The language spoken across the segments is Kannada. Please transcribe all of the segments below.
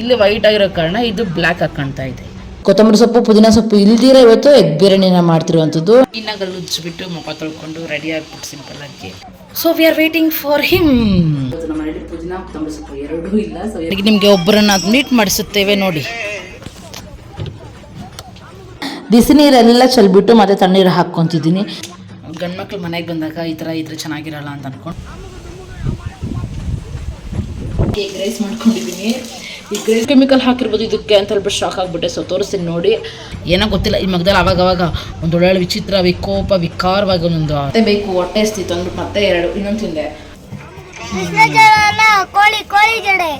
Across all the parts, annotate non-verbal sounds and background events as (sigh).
ಇಲ್ಲಿ ವೈಟ್ ಆಗಿರೋ ಕಾರಣ ಇದು ಬ್ಲ್ಯಾಕ್ ಆಗಿ ಕಾಣ್ತಾ ಇದೆ. ಕೊತ್ತಂಬರಿ ಸೊಪ್ಪು ಪುದೀನ ಸೊಪ್ಪು ಇಲ್ದಿರೋ ಇವತ್ತು ಎಗ್ ಬಿರಿಯಾನಿನ ಮಾಡ್ತಿರುವಂಥದ್ದು. ಮೀನಾಗಲ್ಲಿ ಉಜ್ಜಿಬಿಟ್ಟು ಮುಖ ತೊಳ್ಕೊಂಡು ರೆಡಿ ಆಗ್ಬಿಟ್ಟು ಸಿಂಪಲ್ ಆಗಿ. So we are waiting for him ನಮ್ಮ ಮನೇಲಿ ಪುದೀನ ಕೊತ್ತಂಬರಿ ಸೊಪ್ಪು ಎರಡೂ ಇಲ್ಲ ಸೊ ನಿಮಗೆ ಒಬ್ಬರನ್ನ ಮೀಟ್ ಮಾಡಿಸುತ್ತೇವೆ ನೋಡಿ. ಬಿಸಿ ನೀರೆಲ್ಲ ಚೆಲ್ಬಿಟ್ಟು ಮತ್ತೆ ತಣ್ಣೀರು ಹಾಕ್ಕೊಂತಿದ್ದೀನಿ. ಗಂಡ್ಮಕ್ಳು ಮನೆಗೆ ಬಂದಾಗ ಈ ಥರ ಇದ್ರೆ ಚೆನ್ನಾಗಿರಲ್ಲ ಅಂತ ಅನ್ಕೊಂಡು. ಎಗ್ ರೈಸ್ ಮಾಡ್ಕೊಂಡಿದ್ದೀನಿ. ಈ ಕೆಮಿಕಲ್ ಹಾಕಿರ್ಬೋದು, ಇದಕ್ಕೆ ಅಂತ ಹೇಳ್ಬಿಟ್ಟು ಶಾಕ್ ಆಗಿಬಿಟ್ಟೆ. ಸೊ ತೋರಿಸ್ತೀನಿ ನೋಡಿ. ಏನೋ ಗೊತ್ತಿಲ್ಲ, ಈ ಮಗದಲ್ಲಿ ಅವಾಗ ಅವಾಗ ಒಂದು ಒಳ್ಳೆ ವಿಚಿತ್ರ, ವಿಕೋಪ, ವಿಕಾರವಾಗಿ ಒಂದೊಂದು ಮತ್ತೆ ಬೇಕು, ಹೊಟ್ಟೆ ಸ್ಥಿತಿ ಅಂದ್ಬಿಟ್ಟು ಮತ್ತೆ ಎರಡು, ಇನ್ನೊಂದು ತಿಂದೆ. ಕೋಳಿ ಕೋಳಿ ಜಡೆ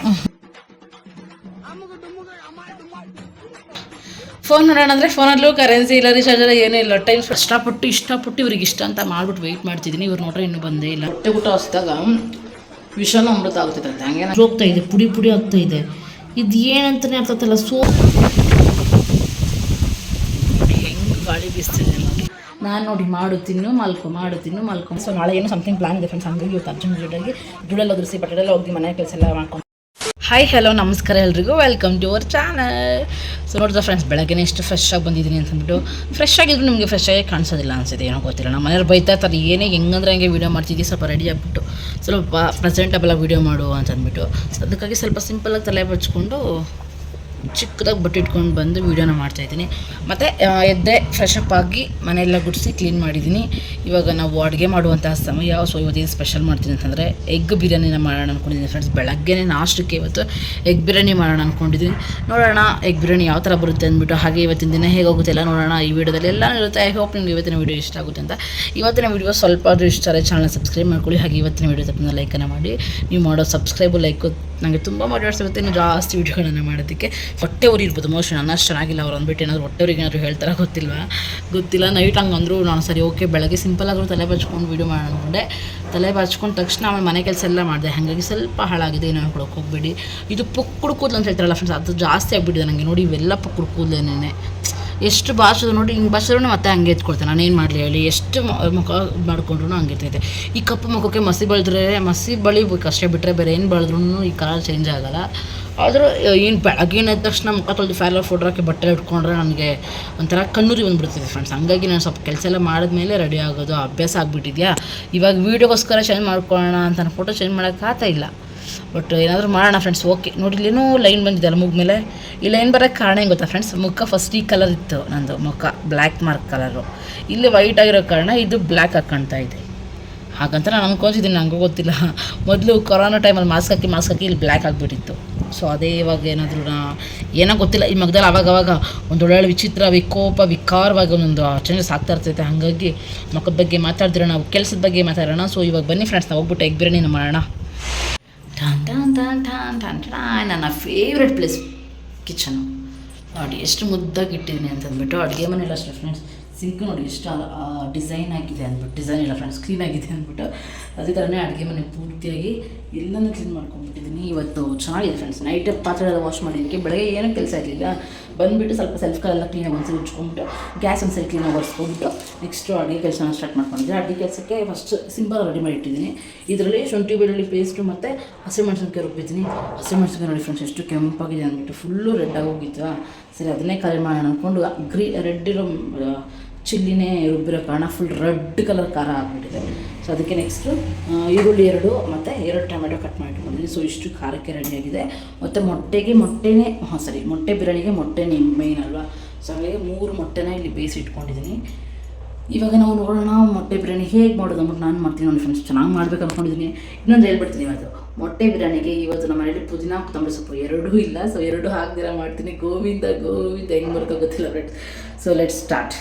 ಫೋನ್ ನೋಡೋಣ ಅಂದರೆ ಫೋನಲ್ಲೂ ಕರೆನ್ಸಿ ಇಲ್ಲ ರೀಚಾರ್ಜ್ ಏನೂ ಇಲ್ಲ. ಟೈಮ್ ಇಷ್ಟಪಟ್ಟು ಇಷ್ಟಪಟ್ಟು ಇವ್ರಿಗೆ ಇಷ್ಟ ಅಂತ ಮಾಡ್ಬಿಟ್ಟು ವೆಯ್ಟ್ ಮಾಡ್ತಿದ್ದೀನಿ. ಇವ್ರು ನೋಡ್ರೆ ಇನ್ನೂ ಬಂದೇ ಇಲ್ಲ. ಹೊಟ್ಟೆ ಊಟ ಹೊಸ್ದಾಗ ವಿಷನ ಅಮೃತ ಆಗ್ತಿದೆ ಹಂಗೆ ಹೋಗ್ತಾ ಇದೆ, ಪುಡಿ ಪುಡಿ ಆಗ್ತಾ ಇದೆ. ಇದು ಏನಂತಾನೆ ಆಗ್ತಿಲ್ಲ ಸೋ ಹೆಂಗೆ ಗಾಳಿ ಬೀಸ್ತಿದೆ ನಾನು ನೋಡಿ ಮಾಡು, ತಿನ್ನು, ಮಲ್ಕೊ, ಮಾಡು, ತಿನ್ನು, ಮಲ್ಕೊ. ಸೊ ನಾಳೆ ಏನೋ ಸಮಥಿಂಗ್ ಪ್ಲಾನ್ ಇದೆ ಫ್ರೆಂಡ್ಸ್ ಹಂಗಾಗಿ ಇವತ್ತು ಅರ್ಜುನ್ ಜೊತೆಗೆ ದುಡ್ಡೆಲ್ಲ ಒದರಿಸಿ ಬಟ್ಟೆಲ್ಲ ಹೋಗಿ ಮನೆ ಕೆಲಸ ಎಲ್ಲ ಮಾಡ್ಕೊಂಡು ಹಾಯ್ ಹಲೋ ನಮಸ್ಕಾರ ಎಲ್ರಿಗೂ. Welcome to our channel so ನೋಡಿದ್ರೆ ಫ್ರೆಂಡ್ಸ್ ಬೆಳಗ್ಗೆ ಎಷ್ಟು ಫ್ರೆಶ್ ಆಗಿ ಬಂದಿದ್ದೀನಿ ಅಂತ ಅಂದ್ಬಿಟ್ಟು ಫ್ರೆಶ್ ಆಗಿದ್ರು ನಿಮಗೆ ಫ್ರೆಶ್ ಆಗಿ ಕಾಣಿಸೋದಿಲ್ಲ ಅನ್ಸುತ್ತೆ, ಏನೋ ಗೊತ್ತಿಲ್ಲ. ನಮ್ಮ ಮನೆಯವ್ರು ಬೈತಾ ಇರ್ತಾರೆ, ಏನೇ ಹೆಂಗಂದ್ರೆ ಹಂಗೆ ವೀಡಿಯೋ ಮಾಡ್ತಿದ್ದೀವಿ ಸ್ವಲ್ಪ ರೆಡಿ ಆಗಿಬಿಟ್ಟು ಸ್ವಲ್ಪ ಪ್ರೆಸೆಂಟಬಲ್ ಆಗಿ ವೀಡಿಯೋ ಮಾಡು ಅಂತ ಅಂದ್ಬಿಟ್ಟು ಸೊ ಅದಕ್ಕಾಗಿ ಸ್ವಲ್ಪ ಸಿಂಪಲಾಗಿ ತಲೆ ಬಚ್ಕೊಂಡು ಚಿಕ್ಕದಾಗಿ ಬಟ್ಟೆ ಇಟ್ಕೊಂಡು ಬಂದು ವೀಡಿಯೋನ ಮಾಡ್ತಾಯಿದ್ದೀನಿ ಮತ್ತು ಎದ್ದೆ ಫ್ರೆಶ್ ಅಪ್ ಆಗಿ ಮನೆಯೆಲ್ಲ ಗುಡಿಸಿ ಕ್ಲೀನ್ ಮಾಡಿದ್ದೀನಿ. ಇವಾಗ ನಾವು ಅಡುಗೆ ಮಾಡುವಂತಹ ಸಮಯ ಸೊ ಇವತ್ತೇನು ಸ್ಪೆಷಲ್ ಮಾಡ್ತೀನಿ ಅಂತಂದರೆ ಎಗ್ ಬಿರಿಯಾನಿನ ಮಾಡೋಣ ಅಂದ್ಕೊಂಡಿದ್ದೀನಿ ಫ್ರೆಂಡ್ಸ್ ಬೆಳಗ್ಗೆನೇ ನಾಷ್ಟಕ್ಕೆ ಇವತ್ತು ಎಗ್ ಬಿರಿಯಾನಿ ಮಾಡೋಣ ಅಂದ್ಕೊಂಡಿದ್ದೀನಿ ನೋಡೋಣ ಎಗ್ ಬಿರಿಯಾನಿ ಯಾವ ಥರ ಬರುತ್ತೆ ಅಂದ್ಬಿಟ್ಟು, ಹಾಗೆ ಇವತ್ತಿನ ದಿನ ಹೇಗೆ ಹೋಗುತ್ತೆ ಎಲ್ಲ ನೋಡೋಣ. ಈ ವಿಡಿಯೋದಲ್ಲಿ ಎಲ್ಲ ಇರುತ್ತೆ. ಐ ಹೋಪ್ ನಿಮ್ಗೆ ಇವತ್ತಿನ ವೀಡಿಯೋ ಇಷ್ಟ ಆಗುತ್ತೆ ಅಂತ. ಇವತ್ತಿನ ವೀಡಿಯೋ ಸ್ವಲ್ಪ ಆದರೂ ಇಷ್ಟ ಆದರೆ ಚಾನಲ್ ಸಬ್ಸ್ಕ್ರೈಬ್ ಮಾಡ್ಕೊಳ್ಳಿ. ಹಾಗೆ ಇವತ್ತಿನ ವೀಡಿಯೋ ತಪ್ಪಿನ ಲೈಕನ್ನು ಮಾಡಿ. ನೀವು ಮಾಡೋ ಸಬ್ಸ್ಕ್ರೈಬ್ ಲೈಕು ನನಗೆ ತುಂಬ ಮೋಟಿವೇಟ್ಸ್ ಇರುತ್ತೆ. ಇನ್ನು ಜಾಸ್ತಿ ವೀಡಿಯೋಗಳನ್ನು ಮಾಡೋದಕ್ಕೆ. ಹೊಟ್ಟೆ ಇರ್ಬೋದು ಮೋಸ್ಟ್ ನನ್ನ ಅಷ್ಟು ಚೆನ್ನಾಗಿಲ್ಲ ಅವ್ರು ಅಂದ್ಬಿಟ್ಟು ಏನಾದರೂ ಹೊಟ್ಟೆ ಊರಿಗೆ ಏನಾದರೂ ಹೇಳ್ತಾರ ಗೊತ್ತಿಲ್ವಾ? ಗೊತ್ತಿಲ್ಲ. ನೈಟ್ ಹಂಗೆ ಅಂದರು ನಾನು ಸರಿ ಓಕೆ ಬೆಳಗ್ಗೆ ಸಿಂಪಲ್ ಆದರೂ ತಲೆ ಬಚ್ಕೊಂಡು ವೀಡಿಯೋ ಮಾಡೋಣ ತಲೆ ಬಾಚ್ಕೊಂಡು ತಕ್ಷಣ ಆಮೇಲೆ ಮನೆ ಕೆಲಸ ಎಲ್ಲ ಮಾಡಿದೆ. ಹಾಗಾಗಿ ಸ್ವಲ್ಪ ಹಾಳಾಗಿದೆ. ಏನೋ ಹೇಳ್ಕೊಳಕ್ಕೆ ಹೋಗ್ಬೇಡಿ. ಇದು ಪುಕ್ಕುಡು ಕೂದಲು ಅಂತ ಹೇಳ್ತಾರಲ್ಲ ಫ್ರೆಂಡ್ಸ್ ಅದು ಜಾಸ್ತಿ ಆಗಿಬಿಟ್ಟಿದೆ ನನಗೆ ನೋಡಿ, ಇವೆಲ್ಲ ಪುಕ್ಕುಡು ಕೂದಲೇನೆ ಎಷ್ಟು ಭಾಷೆದು ನೋಡಿ ಹಿಂಗೆ ಭಾಷೆ ಮತ್ತೆ ಹಂಗೆ ಎತ್ಕೊಳ್ತೇನೆ ನಾನೇನು ಮಾಡಲಿ ಹೇಳಿ, ಎಷ್ಟು ಮುಖ ಮಾಡ್ಕೊಂಡ್ರು ಹಂಗೆ ಇರ್ತೈತೆ. ಈ ಕಪ್ಪು ಮುಖಕ್ಕೆ ಮಸಿ ಬಳಿದ್ರೆ, ಮಸಿ ಬಳಿಬೇಕು ಅಷ್ಟೇ ಬಿಟ್ಟರೆ ಬೇರೆ ಏನು ಬೆಳೆದ್ರೂ ಈ ಕಲರ್ ಚೇಂಜ್ ಆಗಲ್ಲ. ಆದರೂ ಏನು ಬೆಳಗಿನ ತಕ್ಷಣ ಮುಖ ತೊಳೆದು ಫ್ಯಾಲರ್ ಫೋಟೋ ಹಾಕಿ ಬಟ್ಟೆ ಇಟ್ಕೊಂಡ್ರೆ ನನಗೆ ಒಂಥರ ಕಣ್ಣೂರಿ ಬಂದುಬಿಡ್ತಿದೆ ಫ್ರೆಂಡ್ಸ್ ಹಂಗಾಗಿ ನಾನು ಸ್ವಲ್ಪ ಕೆಲಸ ಎಲ್ಲ ಮಾಡಿದ್ಮೇಲೆ ರೆಡಿ ಆಗೋದು. ಅಭ್ಯಾಸ ಆಗಿಬಿಟ್ಟಿದ್ಯಾ? ಇವಾಗ ವೀಡಿಯೋಗೋಸ್ಕರ ಚೇಂಜ್ ಮಾಡ್ಕೊಳ್ಳೋಣ ಅಂತ ಫೋಟೋ ಚೇಂಜ್ ಮಾಡೋಕ್ಕಾಗ್ತಾ ಇಲ್ಲ. ಬಟ್ ಏನಾದರೂ ಮಾಡೋಣ ಫ್ರೆಂಡ್ಸ್ ಓಕೆ ನೋಡಿ ಇಲ್ಲೇನೋ ಲೈನ್ ಬಂದಿದೆ ಮುಗ ಮೇಲೆ. ಈ ಲೈನ್ ಬರೋಕ್ಕೆ ಕಾರಣ ಏನು ಗೊತ್ತಾ ಫ್ರೆಂಡ್ಸ್ ಮುಖ ಫಸ್ಟ್ ಈ ಕಲರ್ ಇತ್ತು ನಂದು, ಮುಖ. ಬ್ಲ್ಯಾಕ್ ಮಾರ್ಕ್ ಕಲರು ಇಲ್ಲಿ ವೈಟ್ ಆಗಿರೋ ಕಾರಣ ಇದು ಬ್ಲ್ಯಾಕ್ ಕಾಣ್ತಾ ಇದೆ. ಹಾಗಂತ ನಾನು ಅನ್ಕೊತಿದ್ದೀನಿ ನನಗೂ ಗೊತ್ತಿಲ್ಲ. ಮೊದಲು ಕೊರೋನಾ ಟೈಮಲ್ಲಿ ಮಾಸ್ಕ್ ಹಾಕಿ ಮಾಸ್ಕ್ ಹಾಕಿ ಇಲ್ಲಿ ಬ್ಲ್ಯಾಕ್ ಆಗಿಬಿಟ್ಟಿತ್ತು. ಸೊ ಅದೇ ಇವಾಗ ಏನಾದರೂ ನಾ ಏನೋ ಗೊತ್ತಿಲ್ಲ. ಈ ಮಗದಲ್ಲಿ ಅವಾಗವಾಗ ಒಳ್ಳೊಳ್ಳೆ ವಿಚಿತ್ರ, ವಿಕೋಪ, ವಿಕಾರವಾಗಿ ಒಂದೊಂದು ಚೇಂಜಸ್ ಆಗ್ತಾ ಇರ್ತೈತೆ. ಹಾಗಾಗಿ ಮಕ್ಕದ ಬಗ್ಗೆ ಮಾತಾಡ್ತಿರೋಣ ನಾವು ಕೆಲಸದ ಬಗ್ಗೆ ಮಾತಾಡೋಣ. ಸೊ ಇವಾಗ ಬನ್ನಿ ಫ್ರೆಂಡ್ಸ್ ನಾವು ಹೋಗ್ಬಿಟ್ಟು ಎಗ್ ಬಿರಿಯಾನಿನ ಮಾಡೋಣ. ಟಾನ್ ಟಾನ್ ಟಾನ್ ಟಾನ್ ಟಾನ್ ಟಾನ್, ನನ್ನ ಫೇವ್ರೆಟ್ ಪ್ಲೇಸ್ ಕಿಚನು ನೋಡಿ, ಎಷ್ಟು ಮುದ್ದಾಗಿ ಇಟ್ಟಿದ್ದೀನಿ ಅಂತಂದ್ಬಿಟ್ಟು ಅಡುಗೆ ಮನೆಯಲ್ಲ ಅಷ್ಟೇ ಫ್ರೆಂಡ್ಸ್ ಸಿಂಕ್ ನೋಡಿ, ಎಷ್ಟು ಡಿಸೈನ್ ಆಗಿದೆ ಅಂದ್ಬಿಟ್ಟು ಡಿಸೈನ್ ಇಲ್ಲ ಫ್ರೆಂಡ್ಸ್ ಕ್ಲೀನ್ ಆಗಿದೆ ಅಂದ್ಬಿಟ್ಟು, ಅದೇ ಥರನೇ ಅಡುಗೆ ಮನೆ ಪೂರ್ತಿಯಾಗಿ ಎಲ್ಲನೂ ಕ್ಲೀನ್ ಮಾಡ್ಕೊಂಡ್ಬಿಟ್ಟಿದ್ದೀನಿ ಇವತ್ತು ಚೆನ್ನಾಗಿದೆ ಫ್ರೆಂಡ್ಸ್ ನೈಟ್ ಪಾತ್ರೆ ಎಲ್ಲ ವಾಶ್ ಮಾಡಿದ್ದಕ್ಕೆ ಬೆಳಗ್ಗೆ ಏನೂ ಕೆಲಸ ಇರಲಿಲ್ಲ. ಬಂದುಬಿಟ್ಟು ಸ್ವಲ್ಪ ಸೆಲ್ಫ್ ಎಲ್ಲ ಕ್ಲೀನಾಗಿ ಒಂದ್ಸರಿ ಉಚ್ಕೊಂಡ್ಬಿಟ್ಟು ಗ್ಯಾಸ್ ಒಂದ್ಸರಿ ಕ್ಲೀನಾಗಿ ಒರೆಸ್ಕೊಂಡ್ಬಿಟ್ಟು ನೆಕ್ಸ್ಟು ಅಡುಗೆ ಕೆಲಸನ ಸ್ಟಾರ್ಟ್ ಮಾಡ್ಕೊಂಡಿದ್ದೆ ಅಡುಗೆ ಕೆಲಸಕ್ಕೆ ಫಸ್ಟ್ ಸಿಂಪಲ್ ರೆಡಿ ಮಾಡಿ ಇಟ್ಟಿದ್ದೀನಿ ಇದರಲ್ಲಿ ಶುಂಠಿ, ಬೆಳ್ಳುಳ್ಳಿ ಪೇಸ್ಟು ಮತ್ತು ಹಸಿಮೆಣಸಿನ್ಕಾಯಿ ರುಬ್ಬಿದ್ದೀನಿ. ಹಸಿಮೆಣಸಿನ್ಕಾಯಿ ನೋಡಿ ಫ್ರೆಂಡ್ಸ್ ಎಷ್ಟು ಕೆಂಪಾಗಿದೆ ಅಂದ್ಬಿಟ್ಟು ಫುಲ್ಲು ರೆಡ್ ಆಗೋಗಿತ್ತು ಸರಿ, ಅದನ್ನೇ ಕರೆ ಮಾಡೋಣ ಅಂದ್ಕೊಂಡು ಗ್ರೀ ರೆಡ್ ಇರೋ ಚಿಲ್ಲಿನೇ ರುಬ್ಬಿರೋ ಕಾರಣ ಫುಲ್ ರೆಡ್ ಕಲರ್ ಖಾರ ಆಗಿಬಿಟ್ಟಿದೆ. ಸೊ ಅದಕ್ಕೆ ನೆಕ್ಸ್ಟು ಈರುಳ್ಳಿ ಎರಡು ಮತ್ತು ಎರಡು ಟೊಮೆಟೊ ಕಟ್ ಮಾಡಿಟ್ಕೊಂಡಿದ್ದೀನಿ ಸೊ ಇಷ್ಟು ಖಾರಕ್ಕೆ ರೆಡಿಯಾಗಿದೆ ಮತ್ತು ಮೊಟ್ಟೆಗೆ ಮೊಟ್ಟೆನೇ, ಹಾಂ, ಸರಿ, ಮೊಟ್ಟೆ ಬಿರಿಯಾನಿಗೆ ಮೊಟ್ಟೆನೇ ಮೇಯ್ನ್ ಅಲ್ವಾ? ಸೊ ಹಾಗಾಗಿ ಮೂರು ಮೊಟ್ಟೆನ ಇಲ್ಲಿ ಬೇಯಿಸಿ ಇಟ್ಕೊಂಡಿದ್ದೀನಿ. ಇವಾಗ ನಾವು ನೋಡೋಣ ಮೊಟ್ಟೆ ಬಿರಿಯಾನಿ ಹೇಗೆ ಮಾಡೋದು ಅಂದ್ಬಿಟ್ಟು ನಾನು ಮಾಡ್ತೀನಿ ನೋಡಿ ಫ್ರೆಂಡ್ಸ್ ಚೆನ್ನಾಗಿ ಮಾಡ್ಬೇಕು ಅಂದ್ಕೊಂಡಿದ್ದೀನಿ ಇನ್ನೊಂದು ಹೇಳ್ಬಿಡ್ತೀನಿ ಇವತ್ತು. ಮೊಟ್ಟೆ ಬಿರಿಯಾನಿಗೆ ಇವತ್ತು ನಮ್ಮ ಮನೇಲಿ ಪುದೀನ, ಕೊತ್ತಂಬರಿ ಸೊಪ್ಪು ಎರಡೂ ಇಲ್ಲ. ಸೊ ಎರಡು ಹಾಕ್ದಿರ ಮಾಡ್ತೀನಿ. ಗೋವಿಂದ ಗೋವಿಂದ ಹೆಂಗೆ ಬರುತ್ತೋ ಗೊತ್ತಿಲ್ಲ ಫ್ರೆಂಡ್ಸ್ ಸೊ ಲೆಟ್ ಸ್ಟಾರ್ಟ್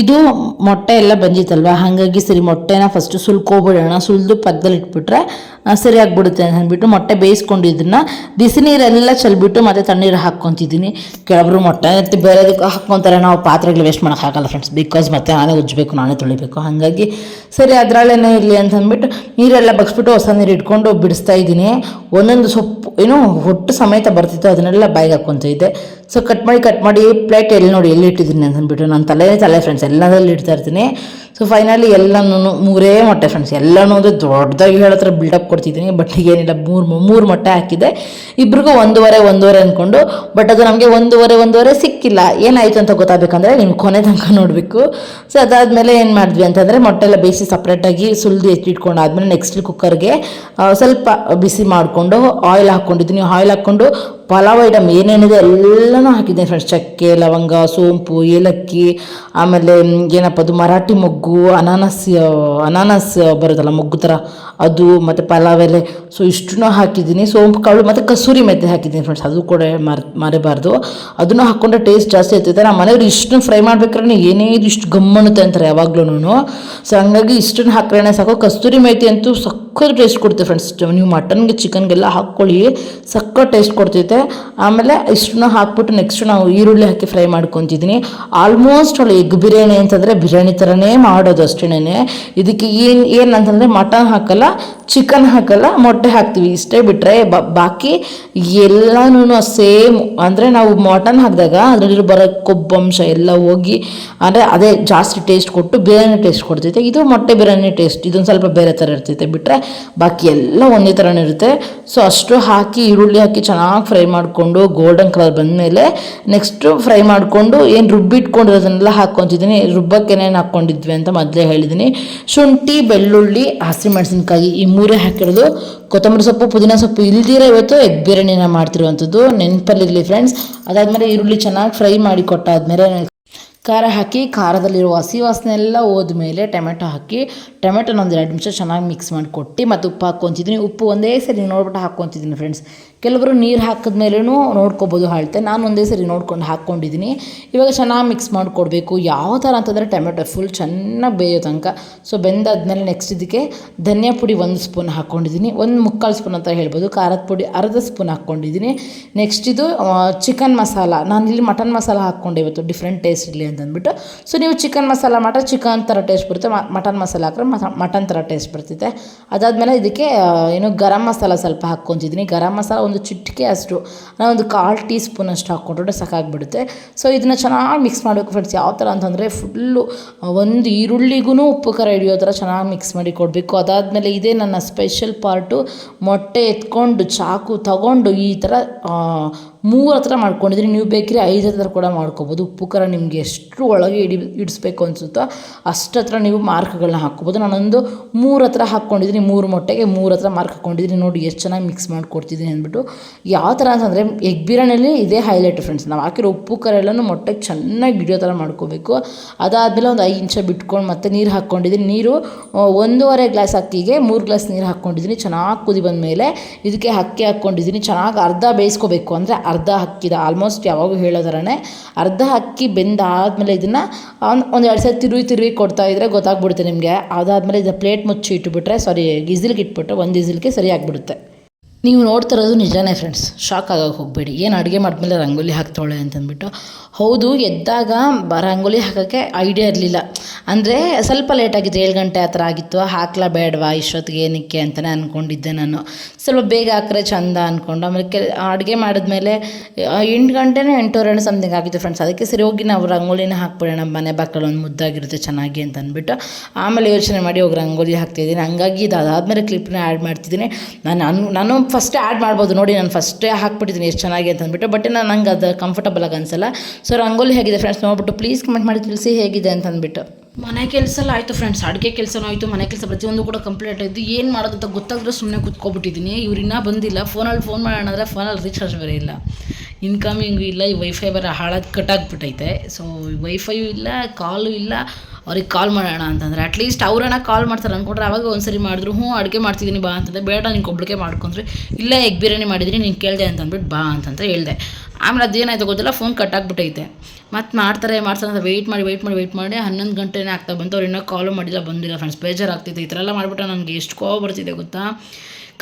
ಇದು ಮೊಟ್ಟೆ ಎಲ್ಲ ಬಂದಿತ್ತಲ್ವ? ಹಾಗಾಗಿ ಸರಿ ಮೊಟ್ಟೆನ ಫಸ್ಟು ಸುಲ್ಕೋಬಿಡೋಣ. ಸುಲಿದು ಪಕ್ಕದಲ್ಲಿ ಇಟ್ಬಿಟ್ರೆ ಸರಿ ಅಂತ ಅಂದ್ಬಿಟ್ಟು ಮೊಟ್ಟೆ ಬೇಯಿಸ್ಕೊಂಡಿದ್ದನ್ನ ಬಿಸಿ ನೀರೆಲ್ಲ ಚೆಲ್ಬಿಟ್ಟು ಮತ್ತೆ ತಣ್ಣೀರು ಹಾಕ್ಕೊತಿದ್ದೀನಿ. ಕೆಳಬ್ರು ಮೊಟ್ಟೆ ಮತ್ತು ಬೇರೆದಕ್ಕೆ ಹಾಕ್ಕೊತಾರೆ. ನಾವು ಪಾತ್ರೆಗಳು ವೇಸ್ಟ್ ಮಾಡೋಕ್ಕಾಗಲ್ಲ ಫ್ರೆಂಡ್ಸ್ ಬಿಕಾಸ್ ಮತ್ತೆ ನಾನೇ ಉಜ್ಜಬೇಕು, ನಾನೇ ತೊಳಿಬೇಕು. ಹಾಗಾಗಿ ಸರಿ ಅದರಲ್ಲೇನೇ ಇರಲಿ ಅಂತ ಅಂದ್ಬಿಟ್ಟು ನೀರೆಲ್ಲ ಬಗ್ಸ್ಬಿಟ್ಟು ಹೊಸ ನೀರು ಇಟ್ಕೊಂಡು ಬಿಡಿಸ್ತಾ ಇದ್ದೀನಿ. ಒಂದೊಂದು ಸೊಪ್ಪು, ಏನೋ ಹೊಟ್ಟು ಸಮೇತ ಬರ್ತಿತ್ತು. ಅದನ್ನೆಲ್ಲ ಬಾಯಿಗೆ ಹಾಕ್ಕೊತ ಇದ್ದೆ. ಸೊ ಕಟ್ ಮಾಡಿ ಕಟ್ ಮಾಡಿ ಪ್ಲೇಟ್ ಎಲ್ಲಿ ನೋಡಿ ಎಲ್ಲಿ ಇಟ್ಟಿದ್ದೀನಿ ಅಂತ ಅಂದ್ಬಿಟ್ಟು ನಾನು ತಲೆ ತಲೆ ಫ್ರೆಂಡ್ಸ್ ಎಲ್ಲದರಲ್ಲಿ ಇಡ್ತಾ ಇರ್ತೀನಿ. ಸೊ ಫೈನಲಿ ಎಲ್ಲನೂ ಮೂರೇ ಮೊಟ್ಟೆ ಫ್ರೆಂಡ್ಸ್ ಎಲ್ಲನೂ ಅಂದರೆ ದೊಡ್ಡದಾಗಿ ಹೇಳೋ ಥರ ಬಿಲ್ಡಪ್ ಕೊಡ್ತಿದ್ದೀನಿ ಬಟ್ ಏನಿಲ್ಲ ಮೂರು ಮೂರು ಮೊಟ್ಟೆ ಹಾಕಿದೆ ಇಬ್ರಿಗೂ ಒಂದೂವರೆ ಒಂದೂವರೆ ಅಂದ್ಕೊಂಡು ಬಟ್ ಅದು ನಮಗೆ ಒಂದೂವರೆ ಒಂದೂವರೆ ಸಿಕ್ಕಿಲ್ಲ. ಏನಾಯಿತು ಅಂತ ಗೊತ್ತಾಗಬೇಕಂದ್ರೆ ನೀವು ಕೊನೆ ತನಕ ನೋಡಬೇಕು. ಸೊ ಅದಾದಮೇಲೆ ಏನು ಮಾಡಿದ್ವಿ ಅಂತಂದರೆ, ಮೊಟ್ಟೆ ಎಲ್ಲ ಬೇಯಿಸಿ ಸಪ್ರೇಟಾಗಿ ಸುಲಿದು ಎತ್ತಿಟ್ಕೊಂಡು ಆದಮೇಲೆ ನೆಕ್ಸ್ಟ್ ಕುಕ್ಕರ್ಗೆ ಸ್ವಲ್ಪ ಬಿಸಿ ಮಾಡಿಕೊಂಡು ಆಯಿಲ್ ಹಾಕ್ಕೊಂಡಿದ್ದೀನಿ ಆಯಿಲ್ ಹಾಕ್ಕೊಂಡು ಪಲಾವ್ ಐಟಮ್ ಏನೇನಿದೆ ಎಲ್ಲನೂ ಹಾಕಿದ್ದೀನಿ ಫ್ರೆಂಡ್ಸ್. ಚಕ್ಕೆ, ಲವಂಗ, ಸೋಂಪು, ಏಲಕ್ಕಿ, ಆಮೇಲೆ ಏನಪ್ಪ ಅದು ಮರಾಠಿ ಮೊಗ್ಗು, ಅನಾನಸ್ ಅನಾನಸ್ ಬರುತ್ತಲ್ಲ ಮೊಗ್ಗು ಥರ. ಅದು ಮತ್ತು ಪಲಾವ್ ಎಲೆ. ಸೊ ಇಷ್ಟನ್ನೂ ಹಾಕಿದ್ದೀನಿ. ಸೋಂಪು ಕಾಳು ಮತ್ತು ಕಸೂರಿ ಮೆತ್ತೆ ಹಾಕಿದ್ದೀನಿ ಫ್ರೆಂಡ್ಸ್. ಅದು ಕೂಡ ಮರ್, ಮರಿಬಾರ್ದು. ಅದನ್ನು ಹಾಕ್ಕೊಂಡ್ರೆ ಟೇಸ್ಟ್ ಜಾಸ್ತಿ ಇರ್ತೈತೆ ನಮ್ಮ ಮನೆಯವ್ರು ಇಷ್ಟನ್ನು ಫ್ರೈ ಮಾಡ್ಬೇಕಾದ್ರೆ ಏನೇ ಇದು ಇಷ್ಟು ಗಮ್ಮನ್ನುತ್ತೆ ಅಂತಾರೆ ಯಾವಾಗ್ಲೂ ಸೊ ಹಂಗಾಗಿ ಇಷ್ಟನ್ನು ಹಾಕ್ರೆ ಸಾಕು. ಕಸ್ತೂರಿ ಮೇಥಿ ಅಂತೂ ಸಕ್ಕತ್ ಟೇಸ್ಟ್ ಕೊಡ್ತೀವಿ ಫ್ರೆಂಡ್ಸ್. ನೀವು ಮಟನ್ಗೆ ಚಿಕನ್ಗೆಲ್ಲ ಹಾಕ್ಕೊಳ್ಳಿ ಸಕ್ಕ ಟೇಸ್ಟ್ ಕೊಡ್ತೈತೆ. ಆಮೇಲೆ ಇಷ್ಟನ್ನು ಹಾಕ್ಬಿಟ್ಟು ನೆಕ್ಸ್ಟ್ ನಾವು ಈರುಳ್ಳಿ ಹಾಕಿ ಫ್ರೈ ಮಾಡ್ಕೊತಿದ್ದೀನಿ ಆಲ್ಮೋಸ್ಟ್ ಅವಳು ಎಗ್ ಬಿರಿಯಾನಿ ಅಂತಂದರೆ ಬಿರಿಯಾನಿ ಥರನೇ ಮಾಡೋದು ಅಷ್ಟೇನೆ ಇದಕ್ಕೆ ಏನು, ಏನಂತಂದರೆ ಮಟನ್ ಹಾಕಲ್ಲ ಚಿಕನ್ ಹಾಕಲ್ಲ, ಮೊಟ್ಟೆ ಹಾಕ್ತೀವಿ. ಇಷ್ಟೇ ಬಿಟ್ಟರೆ ಬಾಕಿ ಎಲ್ಲನೂ ಸೇಮ್ ಅಂದರೆ ನಾವು ಮಟನ್ ಹಾಕಿದಾಗ ಅದರಲ್ಲಿ ಬರೋ ಕೊಬ್ಬಂಶ ಎಲ್ಲ ಹೋಗಿ, ಅಂದರೆ ಅದೇ ಜಾಸ್ತಿ ಟೇಸ್ಟ್ ಕೊಟ್ಟು ಬಿರಿಯಾನಿ ಟೇಸ್ಟ್ ಕೊಡ್ತೈತೆ. ಇದು ಮೊಟ್ಟೆ ಬಿರಿಯಾನಿ ಟೇಸ್ಟ್ ಇದೊಂದು ಸ್ವಲ್ಪ ಬೇರೆ ಥರ ಇರ್ತೈತೆ ಬಿಟ್ಟರೆ ಬಾಕಿ ಎಲ್ಲ ಒಂದೇ ಥರನೇ ಇರುತ್ತೆ. ಸೊ ಅಷ್ಟು ಹಾಕಿ ಈರುಳ್ಳಿ ಹಾಕಿ ಚೆನ್ನಾಗಿ ಫ್ರೈ ಮಾಡಿಕೊಂಡು ಗೋಲ್ಡನ್ ಕಲರ್ ಬಂದಮೇಲೆ ನೆಕ್ಸ್ಟು ಫ್ರೈ ಮಾಡಿಕೊಂಡು ಏನು ರುಬ್ಬಿಟ್ಕೊಂಡಿರೋದನ್ನೆಲ್ಲ ಹಾಕ್ಕೊತಿದ್ದೀನಿ ರುಬ್ಬಕ್ಕೆ ಏನೇನು ಹಾಕ್ಕೊಂಡಿದ್ವಿ ಅಂತ ಮೊದಲೇ ಹೇಳಿದ್ದೀನಿ. ಶುಂಠಿ, ಬೆಳ್ಳುಳ್ಳಿ ಹಸಿಮೆಣಸಿನ್ಕಾಯಿ ಈ ಮೂರೇ ಹಾಕಿರೋದು. ಕೊತ್ತಂಬರಿ ಸೊಪ್ಪು, ಪುದೀನ ಸೊಪ್ಪು ಇಲ್ದಿರ ಇವತ್ತು ಎಗ್ ಬಿರಿಯಾನಿನ ಮಾಡ್ತಿರುವಂಥದ್ದು. ನೆನಪಲ್ಲಿರಲಿ ಫ್ರೆಂಡ್ಸ್ ಅದಾದಮೇಲೆ ಈರುಳ್ಳಿ ಚೆನ್ನಾಗಿ ಫ್ರೈ ಮಾಡಿ ಕೊಟ್ಟಾದ್ಮೇಲೆ ಖಾರ ಹಾಕಿ ಖಾರದಲ್ಲಿರುವ ಹಸಿ ವಾಸನೆ ಎಲ್ಲ ಹೋದ್ಮೇಲೆ ಟೊಮೆಟೊ ಹಾಕಿ, ಟೊಮೆಟೊನ ಒಂದು ಎರಡು ನಿಮಿಷ ಚೆನ್ನಾಗಿ ಮಿಕ್ಸ್ ಮಾಡಿ ಕೊಟ್ಟು, ಮತ್ತು ಉಪ್ಪು ಹಾಕ್ಕೊತಿದ್ದೀನಿ. ಉಪ್ಪು ಒಂದೇ ಸರಿ ನೋಡ್ಬಿಟ್ಟು ಹಾಕ್ಕೊತಿದ್ದೀನಿ ಫ್ರೆಂಡ್ಸ್ ಕೆಲವರು ನೀರು ಹಾಕಿದ ಹಾಕಿದ್ಮೇಲೂ ನೋಡ್ಕೊಬೋದು ಹಾಳ್ತೆ ನಾನು ಒಂದೇ ಸರಿ ನೋಡ್ಕೊಂಡು ಹಾಕ್ಕೊಂಡಿದ್ದೀನಿ ಇವಾಗ ಚೆನ್ನಾಗಿ ಮಿಕ್ಸ್ ಮಾಡಿಕೊಡ್ಬೇಕು. ಯಾವ ಥರ ಅಂತಂದರೆ ಟೊಮೆಟೊ ಫುಲ್ ಚೆನ್ನಾಗಿ ಬೇಯೋ ತನಕ. ಸೊ ಬೆಂದಾದ್ಮೇಲೆ ನೆಕ್ಸ್ಟ್ ಇದಕ್ಕೆ ಧನಿಯಾ ಪುಡಿ ಒಂದು ಸ್ಪೂನ್ ಹಾಕ್ಕೊಂಡಿದ್ದೀನಿ ಒಂದು ಮುಕ್ಕಾಲು ಸ್ಪೂನ್ ಅಂತ ಹೇಳ್ಬೋದು. ಖಾರದ ಪುಡಿ ಅರ್ಧ ಸ್ಪೂನ್ ಹಾಕ್ಕೊಂಡಿದ್ದೀನಿ ನೆಕ್ಸ್ಟ್ ಇದು ಚಿಕನ್ ಮಸಾಲ ನಾನು ಇಲ್ಲಿ ಮಟನ್ ಮಸಾಲ ಹಾಕ್ಕೊಂಡೆ ಇವತ್ತು. ಡಿಫ್ರೆಂಟ್ ಟೇಸ್ಟ್ ಇರಲಿ ಅಂತ ಅಂದ್ಬಿಟ್ಟು ಸೊ ನೀವು ಚಿಕನ್ ಮಸಾಲ ಮಾಡ್ರೆ ಚಿಕನ್ ಥರ ಟೇಸ್ಟ್ ಬರುತ್ತೆ. ಮಟನ್ ಮಸಾಲ ಹಾಕ್ರೆ ಮಟನ್ ಥರ ಟೇಸ್ಟ್ ಬರ್ತೈತೆ ಅದಾದಮೇಲೆ ಇದಕ್ಕೆ ಏನು ಗರಂ ಮಸಾಲ ಸ್ವಲ್ಪ ಹಾಕ್ಕೊಂತಿದ್ದೀನಿ ಗರಂ ಮಸಾಲ ಒಂದು ಚಿಟಿಕೆ ಅಷ್ಟು. ಒಂದು ಕಾಲು ಟೀ ಸ್ಪೂನ್ ಅಷ್ಟು ಹಾಕ್ಕೊಂಡ್ರೆ ಸಾಕಾಗ್ಬಿಡುತ್ತೆ. ಸೊ ಇದನ್ನು ಚೆನ್ನಾಗಿ ಮಿಕ್ಸ್ ಮಾಡಬೇಕು ಫ್ರೆಂಡ್ಸ್ ಯಾವ ಥರ ಅಂತಂದರೆ ಫುಲ್ಲು ಒಂದು ಈರುಳ್ಳಿಗೂ ಉಪ್ಪು, ಖಾರ ಹಿಡಿಯೋ ಥರ ಚೆನ್ನಾಗಿ ಮಿಕ್ಸ್ ಮಾಡಿ ಕೊಡಬೇಕು. ಅದಾದಮೇಲೆ ಇದೇ ನನ್ನ ಸ್ಪೆಷಲ್ ಪಾರ್ಟು ಮೊಟ್ಟೆ ಎತ್ಕೊಂಡು, ಚಾಕು ತಗೊಂಡು ಈ ಥರ ಮೂರು ಹತ್ರ ಮಾಡ್ಕೊಂಡಿದ್ರೆ ನೀವು ಬೇಕಿದ್ರೆ ಐದು ಹತ್ರ ಕೂಡ ಮಾಡ್ಕೊಬೋದು. ಉಪ್ಪು ನಿಮಗೆ ಎಷ್ಟು ಒಳಗೆ ಇಡಿ, ಇಡಿಸ್ಬೇಕು ಅನಿಸುತ್ತೋ ಅಷ್ಟು ಹತ್ರ ನೀವು ಮಾರ್ಕ್ಗಳನ್ನ ಹಾಕ್ಕೊಬೋದು. ನಾನೊಂದು ಮೂರು ಹತ್ರ ಹಾಕ್ಕೊಂಡಿದ್ದೀನಿ, ಮೂರು ಮೊಟ್ಟೆಗೆ ಮೂರು ಹತ್ರ ಮಾರ್ಕ್ ಹಾಕ್ಕೊಂಡಿದ್ದೀನಿ. ನೋಡಿ ಎಷ್ಟು ಚೆನ್ನಾಗಿ ಮಿಕ್ಸ್ ಮಾಡಿಕೊಡ್ತಿದ್ದೀನಿ ಅಂದ್ಬಿಟ್ಟು ಯಾವ ಥರ ಅಂತಂದರೆ ಎಗ್ ಬಿರಿಯಾನಿಯಲ್ಲಿ ಇದೇ ಹೈಲೈಟ್ ಫ್ರೆಂಡ್ಸ್ ನಾವು ಹಾಕಿರೋ ಉಪ್ಪು, ಖಾರ ಎಲ್ಲನೂ ಮೊಟ್ಟೆಗೆ ಚೆನ್ನಾಗಿ ಹಿಡಿಯೋ ಥರ ಮಾಡ್ಕೋಬೇಕು. ಅದಾದಮೇಲೆ ಒಂದು ಐದು ನಿಮಿಷ ಬಿಟ್ಕೊಂಡು ಮತ್ತೆ ನೀರು ಹಾಕ್ಕೊಂಡಿದ್ದೀನಿ. ನೀರು ಒಂದೂವರೆ ಗ್ಲಾಸ್ ಅಕ್ಕಿಗೆ ಮೂರು ಗ್ಲಾಸ್ ನೀರು ಹಾಕ್ಕೊಂಡಿದ್ದೀನಿ. ಚೆನ್ನಾಗಿ ಕುದಿ ಬಂದಮೇಲೆ ಇದಕ್ಕೆ ಅಕ್ಕಿ ಹಾಕ್ಕೊಂಡಿದ್ದೀನಿ. ಚೆನ್ನಾಗಿ ಅರ್ಧ ಬೇಯಿಸ್ಕೋಬೇಕು. ಅಂದರೆ ಅರ್ಧ ಹಕ್ಕಿದ ಆಲ್ಮೋಸ್ಟ್ ಯಾವಾಗೂ ಹೇಳೋದರನೇ, ಅರ್ಧ ಅಕ್ಕಿ ಬೆಂದಾದಮೇಲೆ ಇದನ್ನು ಒಂದು ಎರಡು ಸಲ ತಿರುವಿ ತಿರುವಿ ಕೊಡ್ತಾ ಇದ್ದರೆ ಗೊತ್ತಾಗ್ಬಿಡುತ್ತೆ ನಿಮಗೆ. ಅದಾದಮೇಲೆ ಇದು ಪ್ಲೇಟ್ ಮುಚ್ಚಿ ಇಟ್ಬಿಟ್ರೆ ಸಾರಿ ಗಿಸಿಲ್ಗೆ ಇಟ್ಬಿಟ್ರೆ ಒಂದು ಗಿಸಿಲ್ಗೆ ಸರಿ ಆಗಿಬಿಡುತ್ತೆ ನೀವು ನೋಡ್ತಿರೋದು ನಿಜಾನೇ ಫ್ರೆಂಡ್ಸ್ ಶಾಕ್ ಆಗೋಕೆ ಹೋಗಬೇಡಿ. ಏನು ಅಡುಗೆ ಮಾಡಿದ್ಮೇಲೆ ರಂಗೋಲಿ ಹಾಕ್ತಾಳೆ ಅಂತಂದ್ಬಿಟ್ಟು. ಹೌದು, ಎದ್ದಾಗ ರಂಗೋಲಿ ಹಾಕೋಕ್ಕೆ ಐಡಿಯಾ ಇರಲಿಲ್ಲ. ಅಂದರೆ ಸ್ವಲ್ಪ ಲೇಟಾಗಿತ್ತು ಏಳು ಗಂಟೆ ಆ ಥರ ಆಗಿತ್ತು. ಹಾಕ್ಲಾ ಬೇಡವಾ ಇಷ್ಟೊತ್ತಿಗೆ ಏನಕ್ಕೆ ಅಂತಲೇ ಅಂದ್ಕೊಂಡಿದ್ದೆ ನಾನು. ಸ್ವಲ್ಪ ಬೇಗ ಹಾಕ್ರೆ ಚಂದ ಅಂದ್ಕೊಂಡು ಆಮೇಲೆ ಕೆ ಅಡುಗೆ ಮಾಡಿದ್ಮೇಲೆ ಎಂಟು ಗಂಟೆನೇ ಎಂಟೂವರೆ ಸಮಥಿಂಗ್ ಆಗಿತ್ತು ಫ್ರೆಂಡ್ಸ್ ಅದಕ್ಕೆ ಸರಿ ಹೋಗಿ ನಾವು ರಂಗೋಲಿನ ಹಾಕ್ಬಿಡೋಣ, ಮನೆ ಬಾಕಲ್ ಒಂದು ಮುದ್ದಾಗಿರುತ್ತೆ ಚೆನ್ನಾಗಿ ಅಂತ ಅಂದ್ಬಿಟ್ಟು ಆಮೇಲೆ ಯೋಚನೆ ಮಾಡಿ ಹೋಗಿ ರಂಗೋಲಿ ಹಾಕ್ತಿದ್ದೀನಿ. ಹಂಗಾಗಿ ಇದು ಅದಾದಮೇಲೆ ಕ್ಲಿಪ್ನ ಆ್ಯಡ್ ಮಾಡ್ತಿದ್ದೀನಿ. ನಾನು ನಾನು ಫಸ್ಟೇ ಆ್ಯಡ್ ಮಾಡ್ಬೋದು. ನೋಡಿ, ನಾನು ಫಸ್ಟೇ ಹಾಕ್ಬಿಟ್ಟಿದ್ದೀನಿ ಎಷ್ಟು ಚೆನ್ನಾಗಿ ಅಂತ ಅಂದ್ಬಿಟ್ಟು. ಬಟ್ ನಾನು ನಂಗೆ ಅದು ಕಂಫರ್ಟಬಲ್ ಆಗಿ ಅನಿಸಲ್ಲ. ಸೊ ರಂಗೋಲಿ ಹೇಗಿದೆ ಫ್ರೆಂಡ್ಸ್ ನೋಡ್ಬಿಟ್ಟು ಪ್ಲೀಸ್ ಕಮೆಂಟ್ ಮಾಡಿ ತಿಳಿಸಿ ಹೇಗಿದೆ ಅಂತ ಅಂದ್ಬಿಟ್ಟು. ಮನೆ ಕೆಲಸ ಎಲ್ಲ ಆಯಿತು ಫ್ರೆಂಡ್ಸ್ ಅಡುಗೆ ಕೆಲಸನೂ ಆಯಿತು, ಮನೆ ಕೆಲಸ ಪ್ರತಿಯೊಂದು ಕೂಡ ಕಂಪ್ಲೀಟ್ ಆಯಿತು. ಏನು ಮಾಡೋದು ಅಂತ ಗೊತ್ತಾದ್ರೆ ಸುಮ್ಮನೆ ಕುತ್ಕೊಬಿಟ್ಟಿದ್ದೀನಿ ಇವ್ರು ಇನ್ನೂ ಬಂದಿಲ್ಲ. ಫೋನಲ್ಲಿ ಫೋನ್ ಮಾಡೋಣ ಅಂದರೆ ಫೋನಲ್ಲಿ ರೀಚಾರ್ಜ್ ಬೇರೆ ಇಲ್ಲ. ಇನ್ಕಮಿಂಗು ಇಲ್ಲ, ಈ ವೈಫೈ ಬೇರೆ ಹಾಳಾಗಿ ಕಟ್ಟಾಗ್ಬಿಟ್ಟೈತೆ ಸೊ ವೈಫೈಯೂ ಇಲ್ಲ ಕಾಲು ಇಲ್ಲ. ಅವ್ರಿಗೆ ಕಾಲ್ ಮಾಡೋಣ ಅಂತಂದರೆ ಅಟ್ಲೀಸ್ಟ್ ಅವ್ರನ್ನ ಕಾಲ್ ಮಾಡ್ತಾರೆ ಅಂದ್ಕೊಂಡ್ರೆ ಅವಾಗ ಒಂದ್ಸರಿ ಮಾಡಿದ್ರು, ಹ್ಞೂ, ಅಡುಗೆ ಮಾಡ್ತಿದ್ದೀನಿ ಬಾ ಅಂತಂದರೆ, ಬೇಡ ನಿಂಗೆ ಒಬ್ಬಳಿಗೆ ಮಾಡ್ಕೊಂಡ್ರೆ, ಇಲ್ಲೇ ಎಗ್ ಬಿರಿಯಾನಿ ಮಾಡಿದ್ರಿ, ನೀನು ಕೇಳಿದೆ ಅಂತ ಅಂದ್ಬಿಟ್ಟು ಬಾ ಅಂತಂತ ಹೇಳಿದೆ. ಆಮೇಲೆ ಅದೇನಾಯ್ತು ಗೊತ್ತಿಲ್ಲ ಫೋನ್ ಕಟ್ಟಾಗ್ಬಿಟ್ಟೈತೆ ಮತ್ತು ಮಾಡ್ತಾರೆ ಮಾಡ್ತಾರೆ ಅಂತ ವೆಯ್ಟ್ ಮಾಡಿ ವೆಯ್ಟ್ ಮಾಡಿ ವೆಯ್ಟ್ ಮಾಡಿ, ಹನ್ನೊಂದು ಗಂಟೆನೇ ಆಗ್ತಾ ಬಂತು. ಅವ್ರು ಇನ್ನೂ ಕಾಲು ಮಾಡಿಲ್ಲ, ಬಂದಿಲ್ಲ ಫ್ರೆಂಡ್ಸ್ ಬೇಜಾರಾಗ್ತಿದೆ ಈ ಥರ ಎಲ್ಲ ಮಾಡಿಬಿಟ್ಟು ನನಗೆ ಎಷ್ಟು ಕೋವ ಬರ್ತಿದೆ ಗೊತ್ತಾ?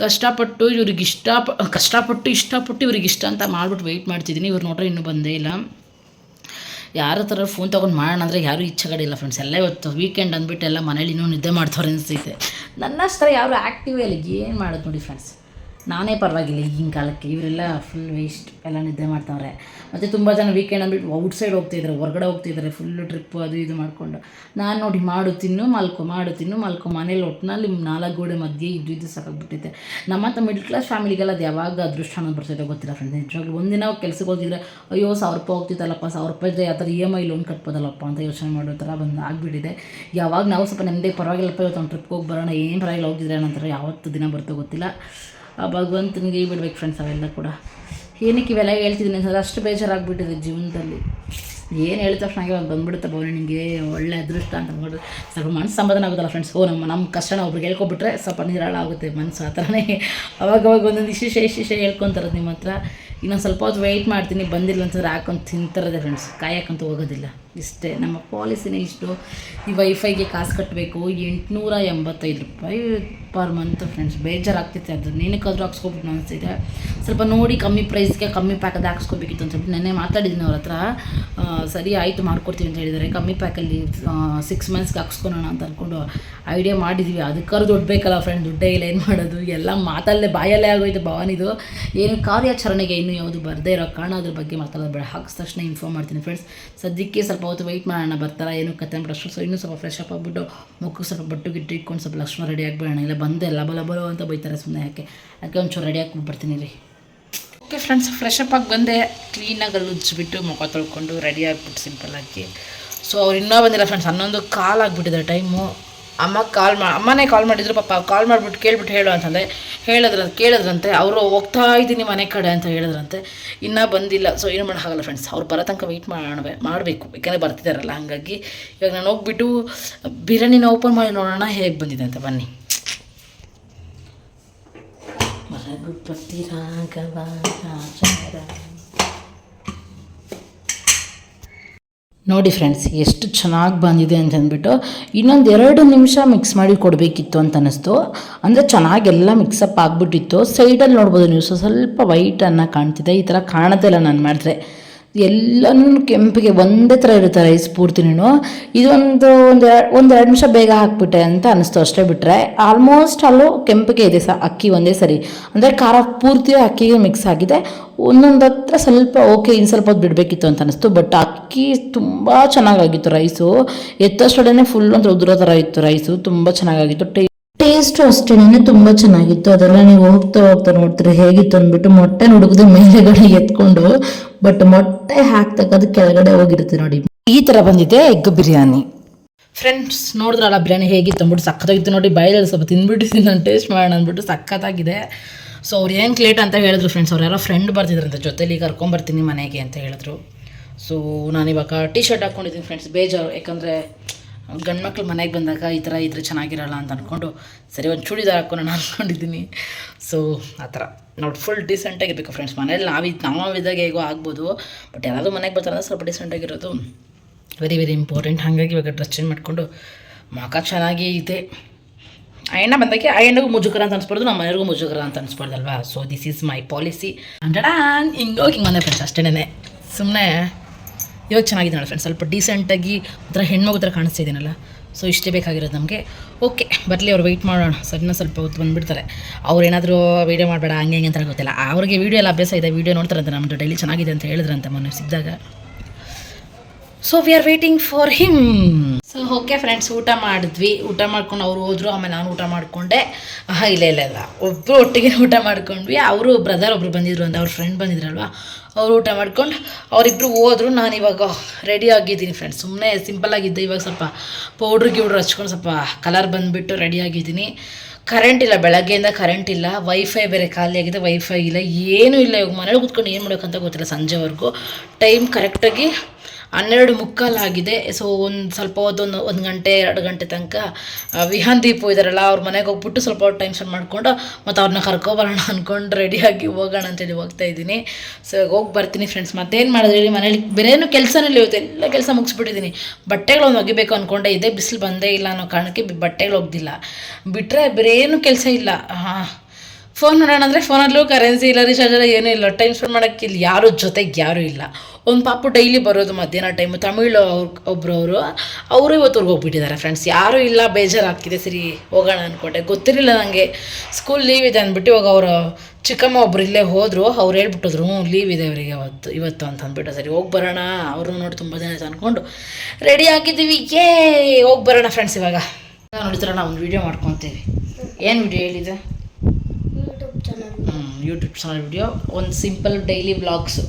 ಕಷ್ಟಪಟ್ಟು ಇವ್ರಿಗೆ ಇಷ್ಟ, ಕಷ್ಟಪಟ್ಟು ಇಷ್ಟಪಟ್ಟು ಇವ್ರಿಗೆ ಇಷ್ಟ ಅಂತ ಮಾಡ್ಬಿಟ್ಟು ವೆಯ್ಟ್ ಮಾಡ್ತಿದ್ದೀನಿ. ಇವ್ರು ನೋಡ್ರೆ ಇನ್ನೂ ಬಂದೇ ಇಲ್ಲ. ಯಾರ ಥರ ಫೋನ್ ತೊಗೊಂಡು ಮಾಡೋಣ ಅಂದರೆ ಯಾರೂ ಇಲ್ಲ ಫ್ರೆಂಡ್ಸ್ ಎಲ್ಲ ಇವತ್ತು ವೀಕೆಂಡ್ ಅಂದ್ಬಿಟ್ಟು ಎಲ್ಲ ಮನೇಲಿ ಇನ್ನೂ ನಿದ್ದೆ ಮಾಡ್ತಾರೆ ಅನಿಸ್ತೈತೆ. ನನ್ನಷ್ಟರ ಯಾರು ಆ್ಯಕ್ಟಿವ್ ಇಲ್ಲ ಏನು ಮಾಡೋದು ನೋಡಿ ಫ್ರೆಂಡ್ಸ್ ನಾನೇ ಪರವಾಗಿಲ್ಲ ಈಗಿನ ಕಾಲಕ್ಕೆ. ಇವರೆಲ್ಲ ಫುಲ್ ವೇಸ್ಟ್ ಎಲ್ಲ ನಿದ್ದೆ ಮಾಡ್ತಾವ್ರೆ. ಮತ್ತು ತುಂಬ ಜನ ವೀಕೆಂಡ್ ಅಂದ್ಬಿಟ್ಟು ಔಟ್ ಸೈಡ್ ಹೋಗ್ತಿದ್ದಾರೆ ಹೊರಗಡೆ ಹೋಗ್ತಿದ್ದಾರೆ ಫುಲ್ಲು ಟ್ರಿಪ್ಪು ಅದು ಇದು ಮಾಡಿಕೊಂಡು. ನಾನು ನೋಡಿ ಮಾಡು, ತಿನ್ನು, ಮಲ್ಕೊ, ಮಾಡು, ತಿನ್ನು, ಮಲ್ಕೊ, ಮನೇಲಿ ಒಟ್ಟಿನಲ್ಲಿ ನಾಲ್ಕು ಗೋಡೆ ಮಧ್ಯೆ ಇದ್ದು ಇದ್ದು ಸಾಕಾಗ್ಬಿಟ್ಟಿದೆ. ನಮ್ಮಂಥ ಮಿಡ್ಲ್ ಕ್ಲಾಸ್ ಫ್ಯಾಮಿಲಿಗೆಲ್ಲ ಅದು ಯಾವಾಗ ಅದೃಷ್ಟ ಅನ್ನೋದು ಬರ್ತೈತೆ ಗೊತ್ತಿಲ್ಲ ಫ್ರೆಂಡ್ಸ್ ನಿಜವಾಗ್ಲೂ ಒಂದಿನ ಕೆಲಸಕ್ಕೆ ಹೋಗಿದ್ರೆ ಅಯ್ಯೋ, ಸಾವಿರ ರೂಪಾಯಿ ಹೋಗ್ತಿತ್ತಲ್ಲಪ್ಪ, ಸಾವಿರ ರೂಪಾಯಿ ಇದ್ದರೆ ಆ ಥರ ಇ ಎಂ ಐ ಲೋನ್ ಕಟ್ಬೋದಲ್ಲಪ್ಪ ಅಂತ ಯೋಚನೆ ಮಾಡೋ ಥರ ಬಂದು ಆಗಿಬಿಟ್ಟಿದೆ. ಯಾವಾಗ ನಾವು ಸ್ವಲ್ಪ ನೆಮ್ಮದಿ ಪರವಾಗಿಲ್ಲಪ್ಪ, ಇವತ್ತು ಒಂದು ಟ್ರಿಪ್ಗೆ ಹೋಗಿ ಬರೋಣ, ಏನು ಪರವಾಗಿಲ್ಲ ಹೋಗಿದ್ರೆ ಏನಂತಾರೆ ಯಾವತ್ತು ದಿನ ಬರ್ತೋ ಗೊತ್ತಿಲ್ಲ. ಆ ಭಗವಂತನಿಗೆ ಬಿಡ್ಬೇಕು ಫ್ರೆಂಡ್ಸ್ ಅವೆಲ್ಲ ಕೂಡ. ಏನಕ್ಕೆ ಇವೆಲ್ಲ ಹೇಳ್ತಿದ್ದೀನಿ ಅಂತಂದ್ರೆ ಅಷ್ಟು ಬೇಜಾರಾಗ್ಬಿಟ್ಟಿದೆ ಜೀವನದಲ್ಲಿ. ಏನು ಹೇಳಿದ ತಕ್ಷಣ ಇವಾಗ ಬಂದ್ಬಿಡುತ್ತೆ ಭವನ ನಿಮಗೆ ಒಳ್ಳೆ ಅದೃಷ್ಟ ಅಂತ ಅಂದ್ಬಿಟ್ಟು ಸ್ವಲ್ಪ ಮನಸ್ಸು ಸಮಾಧಾನ ಆಗುತ್ತಲ್ಲ ಫ್ರೆಂಡ್ಸ್ ಓ, ನಮ್ಮ ನಮ್ಮ ಕಷ್ಟನ ಒಬ್ರಿಗೆ ಹೇಳ್ಕೊಬಿಟ್ರೆ ಸ್ವಲ್ಪ ನಿರಾಳ ಆಗುತ್ತೆ ಮನಸ್ಸು ಆ ಥರನೇ. ಅವಾಗವಾಗ ಅವಾಗ ಒಂದೊಂದು ಇಶಿಷ ಇಶಿಷ ಹೇಳ್ಕೊತಾರೆ ನಿಮ್ಮ ಹತ್ರ ಇನ್ನೊಂದು ಸ್ವಲ್ಪ ಹೊತ್ತು ವೆಯ್ಟ್ ಮಾಡ್ತೀನಿ, ಬಂದಿಲ್ಲ ಅಂತಂದ್ರೆ ಹಾಕೊಂಡು ತಿಂತಾರದೆ ಫ್ರೆಂಡ್ಸ್ ಕಾಯಕ್ಕಂತೂ ಹೋಗೋದಿಲ್ಲ. ಇಷ್ಟೇ. ನಮ್ಮ ಪಾಲಿಸಿನೇ ಇಷ್ಟು. ಈ ವೈಫೈಗೆ ಕಾಸು ಕಟ್ಟಬೇಕು ಎಂಟುನೂರ ಎಂಬತ್ತೈದು ರೂಪಾಯಿ ಪರ್ ಮಂತ್ ಫ್ರೆಂಡ್ಸ್ ಬೇಜಾರಾಗ್ತೈತೆ ಅದು. ಏನಕ್ಕಾದ್ರೂ ಹಾಕ್ಸ್ಕೊಬಿಟ್ಟು ಅನಿಸ್ತಿದೆ ಸ್ವಲ್ಪ ನೋಡಿ ಕಮ್ಮಿ ಪ್ರೈಸ್ಗೆ ಕಮ್ಮಿ ಪ್ಯಾಕಲ್ಲಿ ಹಾಕ್ಸ್ಕೊಬೇಕಿತ್ತು ಅಂತ ಹೇಳ್ಬಿಟ್ಟು ನೆನ್ನೆ ಮಾತಾಡಿದ್ದೀನಿ ಅವ್ರ ಹತ್ರ ಸರಿ ಆಯಿತು ಮಾಡ್ಕೊಡ್ತೀವಿ ಅಂತ ಹೇಳಿದ್ದಾರೆ. ಕಮ್ಮಿ ಪ್ಯಾಕಲ್ಲಿ ಸಿಕ್ಸ್ ಮಂತ್ಸ್ಗೆ ಹಾಕ್ಸ್ಕೊಳೋಣ ಅಂತ ಅಂದ್ಕೊಂಡು ಐಡಿಯಾ ಮಾಡಿದ್ವಿ. ಅದಕ್ಕಾದ್ರೂ ದುಡ್ಡು ಬೇಕಲ್ಲ ಫ್ರೆಂಡ್ ದುಡ್ಡೇ ಇಲ್ಲ, ಏನು ಮಾಡೋದು? ಎಲ್ಲ ಮಾತಲ್ಲೇ, ಬಾಯಲ್ಲೇ ಆಗೋಯ್ತು ಭವಾನಿದು ಏನು ಕಾರ್ಯಾಚರಣೆಗೆ ಇನ್ನೂ ಯಾವುದು ಬರದೇ ಇರೋ ಕಾರಣ ಅದ್ರ ಬಗ್ಗೆ ಮಾತಾಡೋದು ಬೇಡ. ಹಾಕ್ಸ್ ತಕ್ಷಣ ಇನ್ಫಾರ್ಮ್ ಮಾಡ್ತೀನಿ ಫ್ರೆಂಡ್ಸ್ ಸದ್ಯಕ್ಕೆ ಸ್ವಲ್ಪ ಹೊತ್ತು ವೆಯ್ಟ್ ಮಾಡೋಣ, ಬರ್ತಾರ, ಏನು ಕತೆ ಅಂದ್ಬಿಟ್ಟು ಅಷ್ಟು ಸೊ ಇನ್ನೂ ಸ್ವಲ್ಪ ಫ್ರೆಶ್ ಅಪ್ ಆಗಿಬಿಟ್ಟು ಮುಖಕ್ಕೆ ಸ್ವಲ್ಪ ಬಟ್ಟು ಗಿಟ್ಟು ಇಟ್ಕೊಂಡು ಸ್ವಲ್ಪ ಲಕ್ಷ್ಮಣ ರೆಡಿ ಆಗಿಬಿಡೋಣ. ಇಲ್ಲ ಬಂದೆ ಲಬ ಲಬ ಅಂತ ಬೈತಾರೆ ಸುಮ್ಮನೆ ಯಾಕೆ? ಅದಕ್ಕೆ ಒಂಚೂರು ರೆಡಿ ಹಾಕ್ಬಿಟ್ಟು ಬರ್ತೀನಿ ರೀ. ಓಕೆ ಫ್ರೆಂಡ್ಸ್ ಫ್ರೆಶ್ ಅಪ್ ಆಗಿ ಬಂದೆ. ಕ್ಲೀನಾಗಿ ಅಲ್ಲಿ ಉಜ್ಜಿಬಿಟ್ಟು ಮುಖ ತೊಳ್ಕೊಂಡು ರೆಡಿ ಆಗಿಬಿಟ್ಟು ಸಿಂಪಲ್ಲಾಗಿ ಸೊ ಅವ್ರು ಇನ್ನೂ ಬಂದಿಲ್ಲ ಫ್ರೆಂಡ್ಸ್ ಹನ್ನೊಂದು ಕಾಲ್ ಆಗಿಬಿಟ್ಟಿದೆ ಟೈಮು ಅಮ್ಮ ಕಾಲ್ ಮಾ, ಅಮ್ಮನೇ ಕಾಲ್ ಮಾಡಿದ್ರು, ಪಾಪ ಕಾಲ್ ಮಾಡಿಬಿಟ್ಟು ಕೇಳ್ಬಿಟ್ಟು ಹೇಳು ಅಂತಂದೆ. ಹೇಳಿದ್ರ ಕೇಳಿದ್ರಂತೆ, ಅವರು ಹೋಗ್ತಾ ಇದ್ದೀನಿ ಮನೆ ಕಡೆ ಅಂತ ಹೇಳಿದ್ರಂತೆ. ಇನ್ನೂ ಬಂದಿಲ್ಲ. ಸೊ ಏನು ಮಾಡೋಕ್ಕಾಗಲ್ಲ ಫ್ರೆಂಡ್ಸ್ ಅವ್ರು ಬರೋ ತನಕ ವೆಯ್ಟ್ ಮಾಡಬೇ, ಮಾಡಬೇಕು. ಯಾಕೆಂದರೆ ಬರ್ತಿದ್ದಾರಲ್ಲ ಹಾಗಾಗಿ ಇವಾಗ ನಾನು ಹೋಗ್ಬಿಟ್ಟು ಬಿರಿಯಾನಿನ ಓಪನ್ ಮಾಡಿ ನೋಡೋಣ ಹೇಗೆ ಬಂದಿದೆ ಅಂತ ಬನ್ನಿ. ರಘುಪತಿ ನೋಡಿ ಫ್ರೆಂಡ್ಸ್ ಎಷ್ಟು ಚೆನ್ನಾಗಿ ಬಂದಿದೆ ಅಂತಂದ್ಬಿಟ್ಟು ಇನ್ನೊಂದು ಎರಡು ನಿಮಿಷ ಮಿಕ್ಸ್ ಮಾಡಿ ಕೊಡಬೇಕಿತ್ತು ಅಂತ ಅನ್ನಿಸ್ತು. ಅಂದರೆ ಚೆನ್ನಾಗೆಲ್ಲ ಮಿಕ್ಸಪ್ ಆಗಿಬಿಟ್ಟಿತ್ತು. ಸೈಡಲ್ಲಿ ನೋಡ್ಬೋದು ನೀವು ಸ್ವಲ್ಪ ವೈಟನ್ನು ಕಾಣ್ತಿದೆ. ಈ ಥರ ಇಲ್ಲ ನಾನು ಮಾಡಿದ್ರೆ ಎಲ್ಲನೂ ಕೆಂಪಿಗೆ ಒಂದೇ ಥರ ಇರುತ್ತೆ ರೈಸ್ ಪೂರ್ತಿನೂ ಇದೊಂದು ಒಂದು ಒಂದು ಎರಡು ನಿಮಿಷ ಬೇಗ ಹಾಕ್ಬಿಟ್ಟೆ ಅಂತ ಅನಿಸ್ತು ಅಷ್ಟೇ ಬಿಟ್ಟರೆ ಆಲ್ಮೋಸ್ಟ್ ಅಲ್ಲೂ ಕೆಂಪಿಗೆ ಇದೆ ಸ ಅಕ್ಕಿ ಒಂದೇ ಸರಿ. ಅಂದರೆ ಖಾರ ಪೂರ್ತಿ ಅಕ್ಕಿಗೆ ಮಿಕ್ಸ್ ಆಗಿದೆ. ಒಂದೊಂದು ಹತ್ರ ಸ್ವಲ್ಪ ಓಕೆ ಇನ್ನು ಸ್ವಲ್ಪ ಹೊತ್ತು ಬಿಡಬೇಕಿತ್ತು ಅಂತ ಅನಿಸ್ತು ಬಟ್ ಅಕ್ಕಿ ತುಂಬ ಚೆನ್ನಾಗಾಗಿತ್ತು ರೈಸು ಎತ್ತಷ್ಟೊಡನೆ ಫುಲ್ ಒಂದು ಉದುರೋ ಥರ ಇತ್ತು ರೈಸು ತುಂಬ ಚೆನ್ನಾಗಾಗಿತ್ತು. ಟೇ ಟೇಸ್ಟು ಅಷ್ಟೇನೆ ತುಂಬ ಚೆನ್ನಾಗಿತ್ತು. ಅದೆಲ್ಲ ನೀವು ಹೋಗ್ತಾ ಹೋಗ್ತಾ ನೋಡ್ತೀರಿ ಹೇಗಿತ್ತು ಅಂದ್ಬಿಟ್ಟು ಮೊಟ್ಟೆ ಹುಡುಗದ ಮೇಲೆಗಡೆ ಎತ್ಕೊಂಡು ಬಟ್ ಮೊಟ್ಟೆ ಹಾಕ್ತಕ್ಕದು ಕೆಳಗಡೆ ಹೋಗಿರುತ್ತೆ ನೋಡಿ. ಈ ಥರ ಬಂದಿದೆ ಎಗ್ ಬಿರಿಯಾನಿ. ಫ್ರೆಂಡ್ಸ್ ನೋಡಿದ್ರಲ್ಲ ಬಿರಿಯಾನಿ ಹೇಗಿತ್ತು ಅಂದ್ಬಿಟ್ಟು ಸಕ್ಕತ್ತಾಗಿತ್ತು ನೋಡಿ ಬಾಯಲ್ಲಿ ಸ್ವಲ್ಪ ತಿಂದ್ಬಿಟ್ಟಿದ್ದೀನಿ ನಾನು ಟೇಸ್ಟ್ ಮಾಡೋಣ ಅಂದ್ಬಿಟ್ಟು ಸಕ್ಕತ್ತಾಗಿದೆ ಸೊ ಅವ್ರು ಏನು ಕ್ಲೇಟ್ ಅಂತ ಹೇಳಿದ್ರು ಫ್ರೆಂಡ್ಸ್ ಅವ್ರು ಯಾರೋ ಫ್ರೆಂಡ್ ಬರ್ತಿದ್ರಂತೆ ಜೊತೆಲಿ ಕರ್ಕೊಂಬರ್ತೀನಿ ಮನೆಗೆ ಅಂತ ಹೇಳಿದ್ರು. ಸೊ ನಾನಿವಾಗ ಟೀ ಶರ್ಟ್ ಹಾಕ್ಕೊಂಡಿದ್ದೀನಿ ಫ್ರೆಂಡ್ಸ್ ಬೇಜಾರು ಯಾಕಂದರೆ ಗಂಡು ಮಕ್ಳು ಮನೆಗೆ ಬಂದಾಗ ಈ ಥರ ಇದ್ರೆ ಚೆನ್ನಾಗಿರಲ್ಲ ಅಂತ ಅಂದ್ಕೊಂಡು ಸರಿ, ಒಂದು ಚೂಡಿದಾರ್ ನಾನು ಅಂದ್ಕೊಂಡಿದ್ದೀನಿ ಸೊ ಆ ಥರ. ನೋಡಿ ಫುಲ್ ಡಿಸೆಂಟಾಗಿರ್ಬೇಕು ಫ್ರೆಂಡ್ಸ್ ಮನೇಲಿ ನಾವಿದ್ದು ನಾವಿದ್ದಾಗ ಹೇಗೋ ಆಗ್ಬೋದು. ಬಟ್ ಯಾರಾದರೂ ಮನೆಗೆ ಬರ್ತಾರಲ್ಲ ಸ್ವಲ್ಪ ಡಿಸೆಂಟಾಗಿರೋದು ವೆರಿ ವೆರಿ ಇಂಪಾರ್ಟೆಂಟ್ ಹಾಗಾಗಿ ಇವಾಗ ಡ್ರೆಸ್ ಚೇಂಜ್ ಮಾಡಿಕೊಂಡು ಮುಖ ಚೆನ್ನಾಗಿ ಇದೆ. ಅಯ್ಯಣ್ಣ ಬಂದಾಗೆ ಆ ಎಣ್ಣೆಗೂ ಮುಜುಗರ ಅಂತ ಅನ್ಸ್ಬಾರ್ದು, ನಮ್ಮ ಮನೆಯವ್ರಿಗೂ ಮುಜುಗರ ಅಂತ ಅನ್ಸ್ಬಾರ್ದಲ್ವಾ? So this is my policy ಅಂಡಡ ಹಿಂಗೋಗಿ ಹಿಂಗೆ ಬಂದೆ ಫ್ರೆಂಡ್ಸ್ ಅಷ್ಟೇನೆ. ಸುಮ್ಮನೆ ಇವಾಗ ಚೆನ್ನಾಗಿದ್ದಾಳೆ ಫ್ರೆಂಡ್ಸ್ ಸ್ವಲ್ಪ ಡೀಸೆಂಟಾಗಿ ಒಂಥರ ಹೆಣ್ಮಗು ಥರ ಕಾಣಿಸ್ತಾ ಇದ್ದೀನಲ್ಲ ಸೊ ಇಷ್ಟೇ ಬೇಕಾಗಿರೋದು ನಮಗೆ. ಓಕೆ ಬರಲಿ, ಅವ್ರು ವೆಯ್ಟ್ ಮಾಡೋಣ. ಸಣ್ಣ ಸ್ವಲ್ಪ ಹೊತ್ತು ಬಂದುಬಿಡ್ತಾರೆ. ಅವ್ರು ಏನಾದರೂ ವೀಡಿಯೋ ಮಾಡಬೇಡ, ಹಂಗೆ ಹಿಂಗೆ ಅಂತ ಗೊತ್ತಿಲ್ಲ. ಅವ್ರಿಗೆ ವೀಡಿಯೋ ಎಲ್ಲ ಅಭ್ಯಾಸ ಇದೆ ವೀಡಿಯೋ ನೋಡ್ತಾರಂತೆ ನಮ್ಮದು ಡೈಲಿ ಚೆನ್ನಾಗಿದೆ ಅಂತ ಹೇಳಿದ್ರಂತೆ ಮೊನ್ನೆ ಸಿಕ್ಕಿದಾಗ. So we are waiting for him so okay friends ಊಟ ಮಾಡಿದ್ವಿ. ಊಟ ಮಾಡ್ಕೊಂಡು ಅವ್ರು ಹೋದ್ರು, ಆಮೇಲೆ ನಾನು ಊಟ ಮಾಡಿಕೊಂಡೆ. ಇಲ್ಲ ಇಲ್ಲ ಇಲ್ಲ. ಒಬ್ಬರು ಒಟ್ಟಿಗೆ ಊಟ ಮಾಡ್ಕೊಂಡ್ವಿ. ಅವರು ಬ್ರದರ್ ಒಬ್ರು ಬಂದಿದ್ರು ಅಂತ ಅವ್ರ ಫ್ರೆಂಡ್ ಬಂದಿದ್ರಲ್ವ? ಅವ್ರು ಊಟ ಮಾಡ್ಕೊಂಡು ಅವರಿಬ್ಬರು ಹೋದ್ರು. ನಾನು ಇವಾಗ ರೆಡಿ ಆಗಿದ್ದೀನಿ ಫ್ರೆಂಡ್ಸ್ ಸುಮ್ಮನೆ ಸಿಂಪಲ್ಲಾಗಿದ್ದೆ ಇವಾಗ ಸ್ವಲ್ಪ ಪೌಡ್ರ್ ಗಿವ್ಡ್ರ್ ಹಚ್ಕೊಂಡು ಸ್ವಲ್ಪ ಕಲರ್ ಬಂದುಬಿಟ್ಟು ರೆಡಿ ಆಗಿದ್ದೀನಿ. ಕರೆಂಟ್ ಇಲ್ಲ, ಬೆಳಗ್ಗೆಯಿಂದ ಕರೆಂಟ್ ಇಲ್ಲ. ವೈಫೈ ಬೇರೆ ಖಾಲಿ ಆಗಿದೆ. ವೈಫೈ ಇಲ್ಲ. ಏನೂ ಇಲ್ಲ. ಇವಾಗ ಮನೇಲಿ ಕೂತ್ಕೊಂಡು ಏನು ಮಾಡೋಕ್ಕಂತ ಗೊತ್ತಿಲ್ಲ ಸಂಜೆವರೆಗೂ. ಟೈಮ್ ಕರೆಕ್ಟಾಗಿ ಹನ್ನೆರಡು ಮುಕ್ಕಾಲಾಗಿದೆ. ಸೊ ಒಂದು ಸ್ವಲ್ಪ ಹೊತ್ತೊಂದು, ಒಂದು ಗಂಟೆ, ಎರಡು ಗಂಟೆ ತನಕ ವಿಹಾನ್ ದೀಪು ಇದ್ದಾರಲ್ಲ ಅವ್ರ ಮನೆಗೆ ಹೋಗ್ಬಿಟ್ಟು ಸ್ವಲ್ಪ ಟೈಮ್ ಸ್ಪೆಂಡ್ ಮಾಡಿಕೊಂಡು, ಮತ್ತು ಅವ್ರನ್ನ ಕರ್ಕೊಬರೋಣ ಅಂದ್ಕೊಂಡು ರೆಡಿಯಾಗಿ ಹೋಗೋಣ ಅಂತೇಳಿ ಹೋಗ್ತಾ ಇದ್ದೀನಿ. ಸೊ ಹೋಗಿ ಬರ್ತೀನಿ ಫ್ರೆಂಡ್ಸ್ ಮತ್ತೇನು ಮಾಡಿದ್ರೆ ಹೇಳಿ? ಮನೇಲಿ ಬೇರೇನು ಕೆಲಸನೇ ಇವತ್ತು ಎಲ್ಲ ಕೆಲಸ ಮುಗಿಸ್ಬಿಟ್ಟಿದ್ದೀನಿ. ಬಟ್ಟೆಗಳು ಒಂದು ಒಗಿಬೇಕು ಅಂದ್ಕೊಂಡೆ ಇದೆ ಬಿಸಿಲು ಬಂದೇ ಇಲ್ಲ ಅನ್ನೋ ಕಾರಣಕ್ಕೆ ಬಟ್ಟೆಗಳು ಒಗ್ದಿಲ್ಲ. ಬಿಟ್ಟರೆ ಬೇರೇನು ಕೆಲಸ ಇಲ್ಲ. ಹಾಂ ಫೋನ್ ನೋಡೋಣ ಅಂದರೆ ಫೋನಲ್ಲೂ ಕರೆನ್ಸಿ ಇಲ್ಲ ರೀಚಾರ್ಜ್ ಎಲ್ಲ ಏನೂ ಇಲ್ಲ. ಟೈಮ್ ಸ್ಪೆಂಡ್ ಮಾಡೋಕ್ಕೆ ಇಲ್ಲಿ ಯಾರು ಜೊತೆಗೆ ಯಾರೂ ಇಲ್ಲ. ಒಂದು ಪಾಪು ಡೈಲಿ ಬರೋದು ಮಧ್ಯಾಹ್ನ ಟೈಮು ತಮಿಳು ಅವ್ರು ಒಬ್ಬರು ಅವರು. ಅವರು ಇವತ್ತುವರೆಗೆ ಹೋಗ್ಬಿಟ್ಟಿದ್ದಾರೆ ಫ್ರೆಂಡ್ಸ್ ಯಾರೂ ಇಲ್ಲ, ಬೇಜಾರಾಗ್ತಿದೆ. ಸರಿ, ಹೋಗೋಣ ಅಂದ್ಕೊಂಡೆ ಗೊತ್ತಿರಲಿಲ್ಲ ನನಗೆ ಸ್ಕೂಲ್ ಲೀವ್ ಇದೆ ಅಂದ್ಬಿಟ್ಟು ಇವಾಗ ಅವರು ಚಿಕ್ಕಮ್ಮ ಒಬ್ರು ಇಲ್ಲೇ ಹೋದರು. ಅವ್ರು ಹೇಳ್ಬಿಟ್ಟಿದ್ರು ಹ್ಞೂ ಲೀವ್ ಇದೆ ಅವರಿಗೆ ಅವತ್ತು, ಇವತ್ತು ಅಂತ ಅಂದ್ಬಿಟ್ಟು. ಸರಿ, ಹೋಗಿ ಬರೋಣ. ಅವ್ರನ್ನ ನೋಡಿ ತುಂಬ ಜನ ಅಂದ್ಕೊಂಡು ರೆಡಿ ಆಗಿದ್ದೀವಿ. ಏ ಹೋಗಿ ಬರೋಣ ಫ್ರೆಂಡ್ಸ್ ಇವಾಗ. ನೋಡಿದ್ರೆ ನಾವು ಒಂದು ವೀಡಿಯೋ ಮಾಡ್ಕೊತೀವಿ. ಏನು ವಿಡಿಯೋ ಹೇಳಿದೆ ಚಾನಲ್ ಯೂಟ್ಯೂಬ್ ಚಾನಲ್ ವಿಡಿಯೋ ಒಂದು ಸಿಂಪಲ್ ಡೈಲಿ ವ್ಲಾಗ್ಸು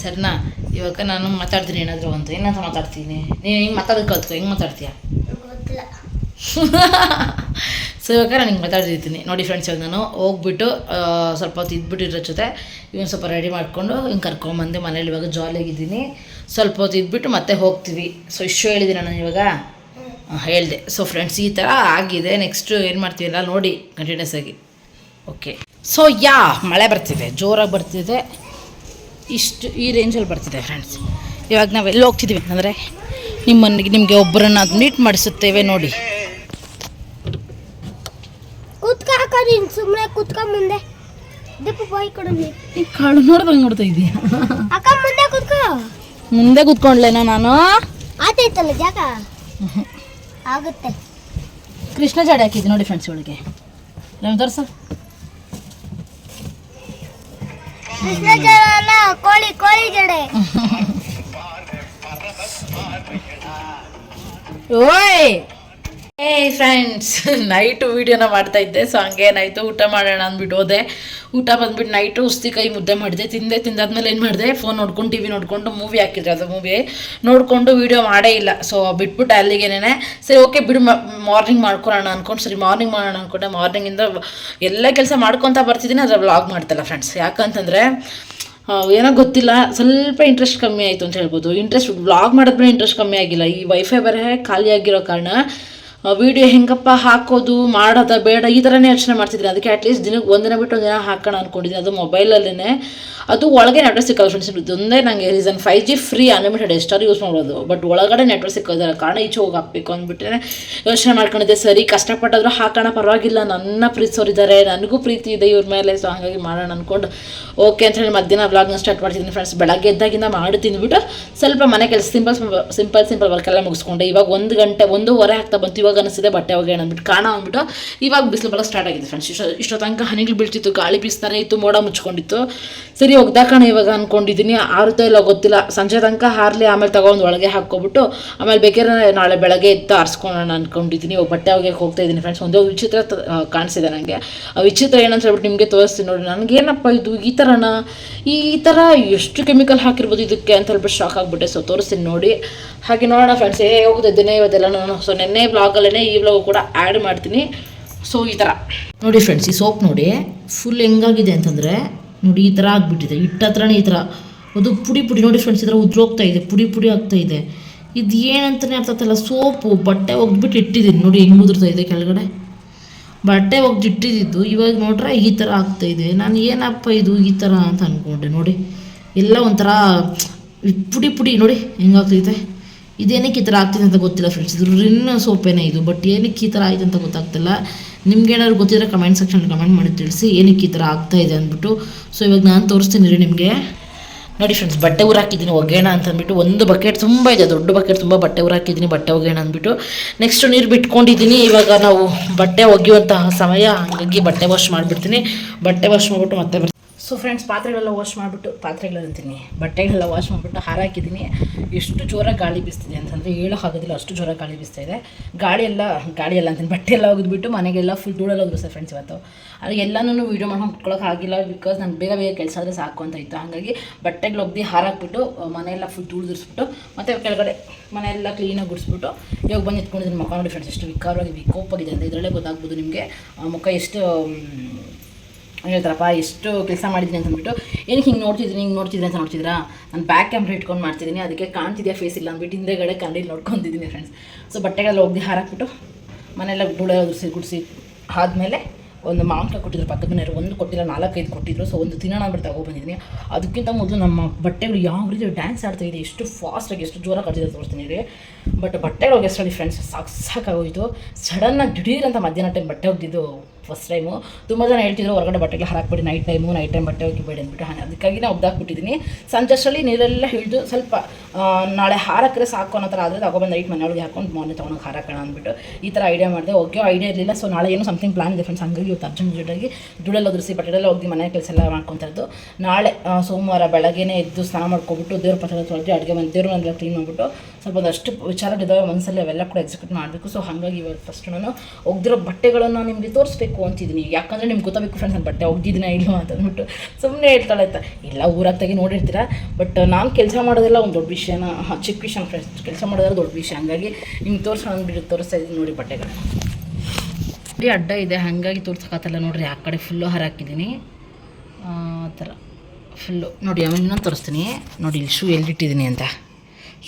ಸರಿನಾ ಇವಾಗ ನಾನು ಮಾತಾಡ್ತೀನಿ ಏನಾದರೂ ಅಂತ. ಏನಂತ ಮಾತಾಡ್ತೀನಿ? ನೀನು ಹಿಂಗೆ ಮಾತಾಡೋದು ಕಲ್ತ್ಕೊ ಹೆಂಗೆ ಮಾತಾಡ್ತೀಯ? ಸೊ (laughs) ಇವಾಗ ನಾನು ಹಿಂಗೆ ಮಾತಾಡ್ತಿರ್ತೀನಿ. ನೋಡಿ ಫ್ರೆಂಡ್ಸ್ ಇವಾಗ ನಾನು ಹೋಗ್ಬಿಟ್ಟು ಸ್ವಲ್ಪ ಹೊತ್ತು ಇದ್ಬಿಟ್ಟಿರೋ ಜೊತೆ ಇವನು ಸ್ವಲ್ಪ ರೆಡಿ ಮಾಡಿಕೊಂಡು ಹಿಂಗೆ ಕರ್ಕೊಂಬಂದೆ ಮನೇಲಿ ಇವಾಗ ಜಾಲಿಯಾಗಿದ್ದೀನಿ ಸ್ವಲ್ಪ ಹೊತ್ತು ಇದ್ಬಿಟ್ಟು ಮತ್ತೆ ಹೋಗ್ತೀವಿ. ಸೊ ಇಷ್ಟು ಹೇಳಿದೆ ನಾನು ಇವಾಗ. ಹೇಳಿದೆ. ಸೊ ಫ್ರೆಂಡ್ಸ್ ಈ ಥರ ಆಗಿದೆ. ನೆಕ್ಸ್ಟು ಏನು ಮಾಡ್ತೀವಿ ಎಲ್ಲ ನೋಡಿ ಕಂಟಿನ್ಯೂಸ್ ಆಗಿ. ಓಕೆ ಸೊ ಯಾ ಮಳೆ ಬರ್ತಿದೆ. ಜೋರಾಗಿ ಬರ್ತಿದೆ. ಇಷ್ಟು ಈ ರೇಂಜಲ್ಲಿ ಬರ್ತಿದೆ ಫ್ರೆಂಡ್ಸ್ ಇವಾಗ ನಾವು ಎಲ್ಲಿ ಹೋಗ್ತಿದ್ದೀವಿ ಅಂದರೆ ನಿಮ್ಮನಿಗೆ ನಿಮಗೆ ಒಬ್ಬರನ್ನ ಮೀಟ್ ಮಾಡಿಸುತ್ತೇವೆ ನೋಡಿ. ಸುಮ್ಮನೆ ಕುತ್ಕ ಮುಂದೆ. ಈ ಕಾಳು ನೋಡ್ದಂಗೆ ನೋಡ್ತಾ ಇದೀಯ? ಅಕ್ಕ ಮುಂದೆ ಕುತ್ಕೋ. ಮುಂದೆ ಕೂತ್ಕೊಂಡ್ಲೇನೋ ನಾನು? ಆತೈತಲ್ಲ ಜಾಗ? ಆಗುತ್ತೆ. ಕೃಷ್ಣ ಜಾಡಿ ಹಾಕಿದ್ದೆ ನೋಡಿ ಫ್ರೆಂಡ್ಸ್ ಒಳಗೆ ನಮ್ಮ ತೋರ್ಸ. ಕೃಷ್ಣ ಜಡ ಅಲ್ಲ ಕೋಳಿ ಕೋಳಿ ಜಡೆ ಓಯ್ ಏ ಫ್ರೆಂಡ್ಸ್ ನೈಟು ವೀಡಿಯೋನ ಮಾಡ್ತಾ ಇದ್ದೆ. ಸೊ ಹಂಗೇನಾಯಿತು ಊಟ ಮಾಡೋಣ ಅಂದ್ಬಿಟ್ಟು ಹೋದೆ. ಊಟ ಬಂದ್ಬಿಟ್ಟು ನೈಟು ಕೈ ಮುದ್ದೆ ಮಾಡಿದೆ. ತಿಂದೆ, ತಿಂದಾದ್ಮೇಲೆ ಏನು ಮಾಡಿದೆ? ಫೋನ್ ನೋಡ್ಕೊಂಡು ಟಿ ವಿ ನೋಡಿಕೊಂಡು ಮೂವಿ ಹಾಕಿದ್ರು. ಅದು ಮೂವಿ ನೋಡಿಕೊಂಡು ವೀಡಿಯೋ ಮಾಡೇ ಇಲ್ಲ. ಸೊ ಬಿಟ್ಬಿಟ್ಟು ಅಲ್ಲಿಗೇನೆ ಸರಿ ಓಕೆ ಬಿಡು ಮಾರ್ನಿಂಗ್ ಮಾಡ್ಕೊಳ್ಳೋಣ ಅಂದ್ಕೊಂಡು ಸರಿ ಮಾರ್ನಿಂಗ್ ಮಾಡೋಣ ಅಂದ್ಕೊಂಡೆ ಮಾರ್ನಿಂಗಿಂದ ಎಲ್ಲ ಕೆಲಸ ಮಾಡ್ಕೊತಾ ಬರ್ತಿದ್ದೀನಿ. ಅದ್ರ ವ್ಲಾಗ್ ಮಾಡ್ತಲ್ಲ ಫ್ರೆಂಡ್ಸ್ ಯಾಕಂತಂದರೆ ಏನೋ ಗೊತ್ತಿಲ್ಲ. ಸ್ವಲ್ಪ ಇಂಟ್ರೆಸ್ಟ್ ಕಮ್ಮಿ ಆಯಿತು ಅಂತ ಹೇಳ್ಬೋದು. ಇಂಟ್ರೆಸ್ಟ್ ವ್ಲಾಗ್ ಮಾಡಿದ್ರೆ ಇಂಟ್ರೆಸ್ಟ್ ಕಮ್ಮಿ ಆಗಿಲ್ಲ. ಈ ವೈಫೈ ಬರೇ ಖಾಲಿ ಆಗಿರೋ ಕಾರಣ ವಿಡಿಯೋ ಹೆಂಗಪ್ಪ ಹಾಕೋದು, ಮಾಡೋದ ಬೇಡ, ಈ ಥರನೇ ಯೋಚನೆ ಮಾಡ್ತಿದ್ದೀನಿ. ಅದಕ್ಕೆ ಅಟ್ಲೀಸ್ಟ್ ದಿನಕ್ಕೆ ಒಂದಿನ ಬಿಟ್ಟು ಒಂದಿನ ಹಾಕೋಣ ಅಂದ್ಕೊಂಡಿದ್ದೀನಿ ಅದು ಮೊಬೈಲಲ್ಲೇ ಅದು ಒಳಗೆ ನೆಟ್ವರ್ಕ್ ಸಿಕ್ಕಲ್ಲ ಫ್ರೆಂಡ್ಸ್ ಇದೊಂದೇ ನನಗೆ reason five G free unlimited ಎಷ್ಟಾದ್ರು use ಮಾಡ್ಬೋದು. ಬಟ್ ಒಳಗಡೆ ನೆಟ್ವರ್ಕ್ ಸಿಕ್ಕೋದಿಲ್ಲ. ಕಾರಣ ಈಚೆ ಹೋಗಿ ಹಾಕಬೇಕು ಯೋಚನೆ ಮಾಡ್ಕೊಂಡಿದ್ದೆ. ಸರಿ, ಕಷ್ಟಪಟ್ಟಾದರೂ ಹಾಕೋಣ, ಪರವಾಗಿಲ್ಲ. ನನ್ನ ಪ್ರೀತಿಸೋರಿದ್ದಾರೆ ನನಗೂ ಪ್ರೀತಿ ಇದೆ ಇವ್ರ ಮೇಲೆ. ಸೊ ಹಾಗಾಗಿ ಮಾಡೋಣ ಅಂದ್ಕೊಂಡು ಓಕೆ ಅಂತ ಹೇಳಿ ಮಧ್ಯಾಹ್ನ ವ್ಲಾಗ್ನ ಸ್ಟಾರ್ಟ್ ಮಾಡ್ತಿದ್ದೀನಿ ಫ್ರೆಂಡ್ಸ್ ಬೆಳಗ್ಗೆ ಎದ್ದಾಗಿಂದ ಮಾಡಿ ತಿಂದ್ಬಿಟ್ಟು ಸ್ವಲ್ಪ ಮನೆ ಕೆಲಸ ಸಿಂಪಲ್ ಸಿಂಪಲ್ ಸಿಂಪಲ್ ವರ್ಕ್ ಎಲ್ಲ ಮುಗಿಸ್ಕೊಂಡೆ. ಇವಾಗ ಒಂದು ಗಂಟೆ, ಒಂದೂವರೆ ಆಗ್ತಾ ಬಂತು. ಇವಾಗ ಅನಿಸಿದೆ ಬಟ್ಟೆ ಒಗೆಯೋಣ ಅಂದ್ಬಿಟ್ಟು, ಕಾಣ ಅಂದ್ಬಿಟ್ಟು, ಇವಾಗ ಬಿಸಿಲು ಬರೋ ಸ್ಟಾರ್ಟ್ ಆಗಿದೆ ಫ್ರೆಂಡ್ಸ್ ಇಷ್ಟೋ ಇಷ್ಟೋ ತನಕ ಹನಿಗಳು ಬೀಳ್ತಿತ್ತು, ಗಾಳಿ ಬೀಸ್ತಾನೆ ಇತ್ತು, ಮೋಡ ಮುಚ್ಕೊಂಡಿತ್ತು. ಸರಿ ಒಗ್ದಾಕಣ ಇವಾಗ ಅಂದ್ಕೊಂಡಿದ್ದೀನಿ ಆರುತ್ತಾ ಇಲ್ಲ ಗೊತ್ತಿಲ್ಲ. ಸಂಜೆ ತನಕ ಹಾರಲಿ, ಆಮೇಲೆ ತಗೊಂಡು ಒಳಗೆ ಹಾಕ್ಕೊಬಿಟ್ಟು, ಆಮೇಲೆ ಬೇಕಾದ್ರೆ ನಾಳೆ ಬೆಳಗ್ಗೆ ಎದ್ದು ಆರಿಸ್ಕೊಳ್ಳೋಣ ಅಂದ್ಕೊಂಡಿದ್ದೀನಿ ಇವಾಗ ಬಟ್ಟೆ ಒಗೆಗೆ ಹೋಗ್ತಾ ಇದ್ದೀನಿ ಫ್ರೆಂಡ್ಸ್ ಒಂದು ವಿಚಿತ್ರ ಕಾಣಿಸಿದೆ ನನಗೆ ಆ ವಿಚಿತ್ರ ಏನಂತ ಹೇಳ್ಬಿಟ್ಟು ನಿಮಗೆ ತೋರಿಸ್ತೀನಿ ನೋಡಿ ನನಗೇನಪ್ಪ ಇದು? ಈ ಥರನ ಈ ಥರ ಎಷ್ಟು ಕೆಮಿಕಲ್ ಹಾಕಿರ್ಬೋದು ಇದಕ್ಕೆ ಅಂತ ಹೇಳ್ಬಿಟ್ಟು ಶಾಕ್ ಆಗಿಬಿಟ್ಟೆ. ಸೊ ತೋರಿಸ್ತೀನಿ ನೋಡಿ. ಹಾಗೆ ನೋಡೋಣ ಫ್ರೆಂಡ್ಸ್ ಹೇಗೆ ಹೋಗ್ತಿದ್ದೇನೆ ಇವತ್ತೆಲ್ಲ ನಾನು. ಸೊ ನೆನ್ನೆ ಬ್ಲಾಗಲ್ಲೇ ಈ ಬ್ಲಾಗ್ ಕೂಡ ಆ್ಯಡ್ ಮಾಡ್ತೀನಿ. ಸೊ ಈ ಥರ ನೋಡಿ ಫ್ರೆಂಡ್ಸ್ ಈ ಸೋಪ್ ನೋಡಿ ಫುಲ್ ಹೆಂಗಾಗಿದೆ ಅಂತಂದರೆ ನೋಡಿ ಈ ಥರ ಆಗಿಬಿಟ್ಟಿದೆ. ಹಿಟ್ಟ ಹತ್ರನೇ ಈ ಥರ ಅದು ಪುಡಿ ಪುಡಿ, ನೋಡಿ ಫ್ರೆಂಡ್ಸ್ ಈ ಥರ ಉದ್ರೋಗ್ತಾ ಇದೆ, ಪುಡಿ ಪುಡಿ ಆಗ್ತಾ ಇದೆ. ಇದು ಏನಂತಲೇ ಅರ್ಥ ಆಗ್ತಿಲ್ಲ ಸೋಪು, ಬಟ್ಟೆ ಒಗ್ದ್ಬಿಟ್ಟು ಇಟ್ಟಿದ್ದೀನಿ. ನೋಡಿ ಹೆಂಗೆ ಉದುರ್ತಾ ಇದೆ ಕೆಳಗಡೆ. ಬಟ್ಟೆ ಒಗ್ದು ಇಟ್ಟಿದ್ದು. ಇವಾಗ ನೋಡ್ರೆ ಈ ಥರ ಆಗ್ತಾ ಇದೆ. ನಾನು ಏನಪ್ಪ ಇದು ಈ ಥರ ಅಂತ ಅಂದ್ಕೊಂಡೆ ನೋಡಿ, ಎಲ್ಲ ಒಂಥರ ಪುಡಿ ಪುಡಿ, ನೋಡಿ ಹೆಂಗಾಗ್ತೈತೆ ಇದೇನಕ್ಕೆ ಈ ಥರ ಆಗ್ತಿದೆ ಅಂತ ಗೊತ್ತಿಲ್ಲ ಫ್ರೆಂಡ್ಸ್ ಇದು ರಿನ್ ಸೋಪೇನೆ ಇದು ಬಟ್ ಏನಕ್ಕೆ ಈ ಥರ ಆಯಿತು ಅಂತ ಗೊತ್ತಾಗ್ತಿಲ್ಲ. ನಿಮ್ಗೆ ಏನಾದ್ರು ಗೊತ್ತಿದ್ರೆ ಕಮೆಂಟ್ ಸೆಕ್ಷನ್ ಕಮೆಂಟ್ ಮಾಡಿ ತಿಳಿಸಿ, ಏನಕ್ಕೆ ಈ ಥರ ಆಗ್ತಾ ಇದೆ ಅಂದ್ಬಿಟ್ಟು. ಸೊ ಇವಾಗ ನಾನು ತೋರಿಸ್ತೀನಿ ರೀ ನಿಮಗೆ. ನೋಡಿ ಫ್ರೆಂಡ್ಸ್ ಬಟ್ಟೆ ಊರು ಹಾಕಿದ್ದೀನಿ ಒಗೆಯೋಣ ಅಂತ ಅಂದ್ಬಿಟ್ಟು ಒಂದು ಬಕೆಟ್ ತುಂಬ ಇದೆ, ದೊಡ್ಡ ಬಕೆಟ್ ತುಂಬ ಬಟ್ಟೆ ಊರು ಹಾಕಿದ್ದೀನಿ ಬಟ್ಟೆ ಒಗ್ಗೇಣ ಅಂದ್ಬಿಟ್ಟು. ನೆಕ್ಸ್ಟ್ ನೀರು ಬಿಟ್ಕೊಂಡಿದ್ದೀನಿ, ಇವಾಗ ನಾವು ಬಟ್ಟೆ ಒಗೆಯುವಂತಹ ಸಮಯ, ಹಾಗಾಗಿ ಬಟ್ಟೆ ವಾಶ್ ಮಾಡಿಬಿಡ್ತೀನಿ. ಬಟ್ಟೆ ವಾಶ್ ಮಾಡಿಬಿಟ್ಟು ಮತ್ತೆ ಬರ್ತೀನಿ. ಸೊ ಫ್ರೆಂಡ್ಸ್ ಪಾತ್ರೆಗಳೆಲ್ಲ ವಾಶ್ ಮಾಡಿಬಿಟ್ಟು, ಪಾತ್ರೆಗಳೆಲ್ಲ ಅಂತೀನಿ ಬಟ್ಟೆಗಳೆಲ್ಲ ವಾಶ್ ಮಾಡಿಬಿಟ್ಟು ಹಾರಾಕಿದ್ದೀನಿ ಎಷ್ಟು ಜೋರಾಗಿ ಗಾಳಿ ಬೀಸ್ತಿದೆ ಅಂತಂದರೆ ಹೇಳೋಕ್ಕಾಗೋದಿಲ್ಲ ಅಷ್ಟು ಜೋರಾಗಿ ಗಾಳಿ ಬೀಸ್ತಾ ಇದೆ. ಗಾಳಿ ಎಲ್ಲ ಗಾಳಿ ಎಲ್ಲ ಅಂತೀನಿ, ಬಟ್ಟೆ ಎಲ್ಲ ಒಗೆದ್ಬಿಟ್ಟು ಮನೆಗೆಲ್ಲ ಫುಲ್ ಧೂಳೆಲ್ಲ ಹೋದ್ರು ಸರ್ ಫ್ರೆಂಡ್ಸ್ ಇವತ್ತು. ಆದರೆ ಎಲ್ಲನೂ ವೀಡಿಯೋ ಮಾಡ್ಕೊಂಡು ಕುತ್ಕೊಳ್ಳೋಕೆ ಆಗಿಲ್ಲ ಬಿಕಾಸ್ ನಾನು ಬೇಗ ಬೇಗ ಕೆಲಸ ಆದರೆ ಸಾಕು ಅಂತ ಇತ್ತು. ಹಾಗಾಗಿ ಬಟ್ಟೆಗಳು ಒಗ್ದು ಹಾರಾಕ್ಬಿಟ್ಟು ಮನೆಯೆಲ್ಲ ಫುಲ್ ಧೂಳಿದಿರಿಸ್ಬಿಟ್ಟು ಮತ್ತು ಕೆಳಗಡೆ ಮನೆಯೆಲ್ಲ ಕ್ಲೀನಾಗಿ ಗುಡಿಸ್ಬಿಟ್ಟು, ಇವಾಗ ಬಂದು ಇಟ್ಕೊಂಡಿದ್ದೀನಿ ಮುಖ ನೋಡಿ ಫ್ರೆಂಡ್ಸ್ ಎಷ್ಟು ವಿಕಾರವಾಗಿ ವಿಕೋಪಾಗಿದೆ ಅಂತ. ಇದರಲ್ಲೇ ಗೊತ್ತಾಗ್ಬೋದು ನಿಮಗೆ. ಮುಖ ಎಷ್ಟು ಹೇಳ್ತಾರಪ್ಪ, ಎಷ್ಟು ಕೆಲಸ ಮಾಡಿದ್ದೀನಿ ಅಂತ ಅಂದ್ಬಿಟ್ಟು, ಏನಕ್ಕೆ ಹಿಂಗೆ ನೋಡ್ತಿದ್ದೀನಿ ಹಿಂಗೆ ನೋಡ್ತಿದ್ದೀನಿ ಅಂತ ನೋಡ್ತಿದ್ರಾ? ನಾನು ಬ್ಯಾಕ್ ಕ್ಯಾಮ್ರಾ ಇಟ್ಕೊಂಡು ಮಾಡ್ತಿದ್ದೀನಿ ಅದಕ್ಕೆ ಕಾಣ್ತಿದ್ಯಾ ಫೇಸ್ ಇಲ್ಲ ಅಂದ್ಬಿಟ್ಟು ಹಿಂದೆಗಡೆ ಕಣ್ಣಲ್ಲಿ ನೋಡ್ಕೊಂಡಿದ್ದೀನಿ ಫ್ರೆಂಡ್ಸ್ ಸೊ ಬಟ್ಟೆಗೆಲ್ಲ ಒಗ್ದು ಹಾರಾಕ್ಬಿಟ್ಟು ಮನೆಯೆಲ್ಲ ಧೂಳೆ ಗುಡಿಸಿ ಗುಡಿಸಿ ಆದಮೇಲೆ ಒಂದು ಮಾಂಸ ಕೊಟ್ಟಿದ್ರು ಪಕ್ಕದ ಮನೆಯವರು, ಒಂದು ಕೊಟ್ಟಿಲ್ಲ, ನಾಲ್ಕೈದು ಕೊಟ್ಟಿದ್ರು. ಸೊ ಒಂದು ತಿನ್ನೋಣ ಅಂದ್ಬಿಟ್ಟು ತಗೊಬಂದಿದ್ದೀನಿ ಅದಕ್ಕಿಂತ ಮೊದಲು ನಮ್ಮ ಬಟ್ಟೆಗಳು ಯಾವ ರೀತಿ ಡ್ಯಾನ್ಸ್ ಆಡ್ತಾ ಇದೆ, ಎಷ್ಟು ಫಾಸ್ಟಾಗಿ ಎಷ್ಟು ಜೋರಾಗಿ ಆಡ್ತಿದೆ ತೋರಿಸ್ತೀನಿ ರೀ. ಬಟ್ ಬಟ್ಟೆಗಳು ಎಷ್ಟರಲ್ಲಿ ಫ್ರೆಂಡ್ಸ್ ಸಾಕು ಸಾಕಾಗೋಯಿತು. ಸಡನ್ನಾಗಿ ದಿಢೀರ್ ಅಂತ ಮಧ್ಯಾಹ್ನ ಟೈಮ್ ಬಟ್ಟೆ ಒಗ್ದಿದ್ದು ಫಸ್ಟ್ ಟೈಮು ತುಂಬ ಜನ ಹೇಳ್ತಿದ್ರು, ಹೊರಗಡೆ ಬಟ್ಟೆಗೆ ಹಾರಾಕ್ಬಿಡಿ ನೈಟ್ ಟೈಮು ನೈಟ್ ಟೈಮ್ ಬಟ್ಟೆ ಹೋಗಿಬೇಡಿ ಅಂದ್ಬಿಟ್ಟು. ಹಾಗೆ ಅದಕ್ಕಾಗಿ ನಾನು ಒಗ್ದಾಕ್ಬಿಟ್ಟಿದ್ದೀನಿ ಸಂಜೆ ಅಷ್ಟರಲ್ಲಿ ನೀರೆಲ್ಲ ಹಿಡಿದು ಸ್ವಲ್ಪ ನಾಳೆ ಹಾರಕ್ಕೆ ಸಾಕು ಅನ್ನೋ ಥರ ಆದರೆ ತಗೊಬಂದು ನೈಟ್ ಮನೆಯೊಳಗೆ ಹಾಕೊಂಡು ಮಾರ್ನಿಂಗ್ ತೊಗೊಂಡು ಹಾರಾಕೋಣ ಅಂದ್ಬಿಟ್ಟು ಈ ಥರ ಐಡಿಯಾ ಮಾಡಿದೆ. ಓಕೆ ಐಡಿಯಾ ಇರಲಿಲ್ಲ. ಸೊ ನಾಳೆ ಏನೋ ಸಮಥಿಂಗ್ ಪ್ಲಾನ್ ಇದೆ ಫ್ರೆಂಡ್ಸ್ ಹಂಗಾಗಿ ಇವತ್ತು ಅರ್ಜೆಂಟ್ ಜೊತೆಗೆ ದುಡ್ಡೆಲ್ಲ ಒದರಿಸಿ ಬಟ್ಟೆಲ್ಲ ಹೋಗಿ ಮನೆ ಕೆಲಸ ಎಲ್ಲ ಮಾಡ್ಕೊತಿರೋದು ನಾಳೆ ಸೋಮವಾರ ಬೆಳಗ್ಗೆನೇ ಎದ್ದು ಸ್ನಾನ ಮಾಡ್ಕೊಬಿಟ್ಟು ದೇವ್ರ ಪತ್ರ ತೊಳೆದು ಅಡುಗೆ ಮನೆ, ದೇವ್ರ ಮನೆಲ್ಲ ಕ್ಲೀನ್ ಮಾಡಿಬಿಟ್ಟು ಸ್ವಲ್ಪ ಒಂದಷ್ಟು ವಿಚಾರಗಳಿದ್ದಾವೆ ಮನಸ್ಸಲ್ಲಿ ಅವೆಲ್ಲ ಕೂಡ ಎಕ್ಸಿಕ್ಯೂಟ್ ಮಾಡಬೇಕು. ಸೊ ಹಾಗಾಗಿ ಇವತ್ತು ಫಸ್ಟ್ ನಾನು ಒಗ್ದಿರೋ ಬಟ್ಟೆಗಳನ್ನು ನಿಮಗೆ ತೋರಿಸ್ಬೇಕು. ಅಂತಿದ್ದೀನಿ. ಯಾಕಂದರೆ ನಿಮ್ಗೆ ಗೊತ್ತಾಗಬೇಕು ಫ್ರೆಂಡ್ಸ್ ನಾನು ಬಟ್ಟೆ ಒಗ್ದಿದ್ದೀನ ಇಲ್ಲೋ ಅಂತ ಅಂದ್ಬಿಟ್ಟು ಸುಮ್ಮನೆ ಹೇಳ್ತಾಳೆ ಆಯ್ತಾ ಎಲ್ಲ ಊರಾಗ ತೆಗಿ ನೋಡಿರ್ತೀರ? ಬಟ್ ನಾನು ಕೆಲಸ ಮಾಡೋದೆಲ್ಲ ಒಂದು ದೊಡ್ಡ ವಿಷಯನ ಚಿಕ್ಕ ವಿಷಯ ಫ್ರೆಂಡ್ಸ್ ಕೆಲಸ ಮಾಡೋದೆಲ್ಲ ದೊಡ್ಡ ವಿಷಯ. ಹಂಗಾಗಿ ನಿಮ್ಗೆ ತೋರಿಸೋಣ ಅಂದ್ಬಿಟ್ಟು ತೋರಿಸ್ತಾ ಇದ್ದೀನಿ ನೋಡಿ ಬಟ್ಟೆಗಳು ನೋಡಿ ಅಡ್ಡ ಇದೆ, ಹಾಗಾಗಿ ತೋರ್ಸೋಕ್ಕಾಗಲ್ಲ ನೋಡ್ರಿ, ಆ ಕಡೆ ಫುಲ್ಲು ಹಾರ ಹಾಕಿದ್ದೀನಿ. ಆ ಥರ. ಫುಲ್ಲು ನೋಡಿ ಅವನ್ನ ತೋರಿಸ್ತೀನಿ. ನೋಡಿ, ಇಲ್ಲಿ ಶೂ ಎಲ್ಲಿಟ್ಟಿದ್ದೀನಿ ಅಂತ.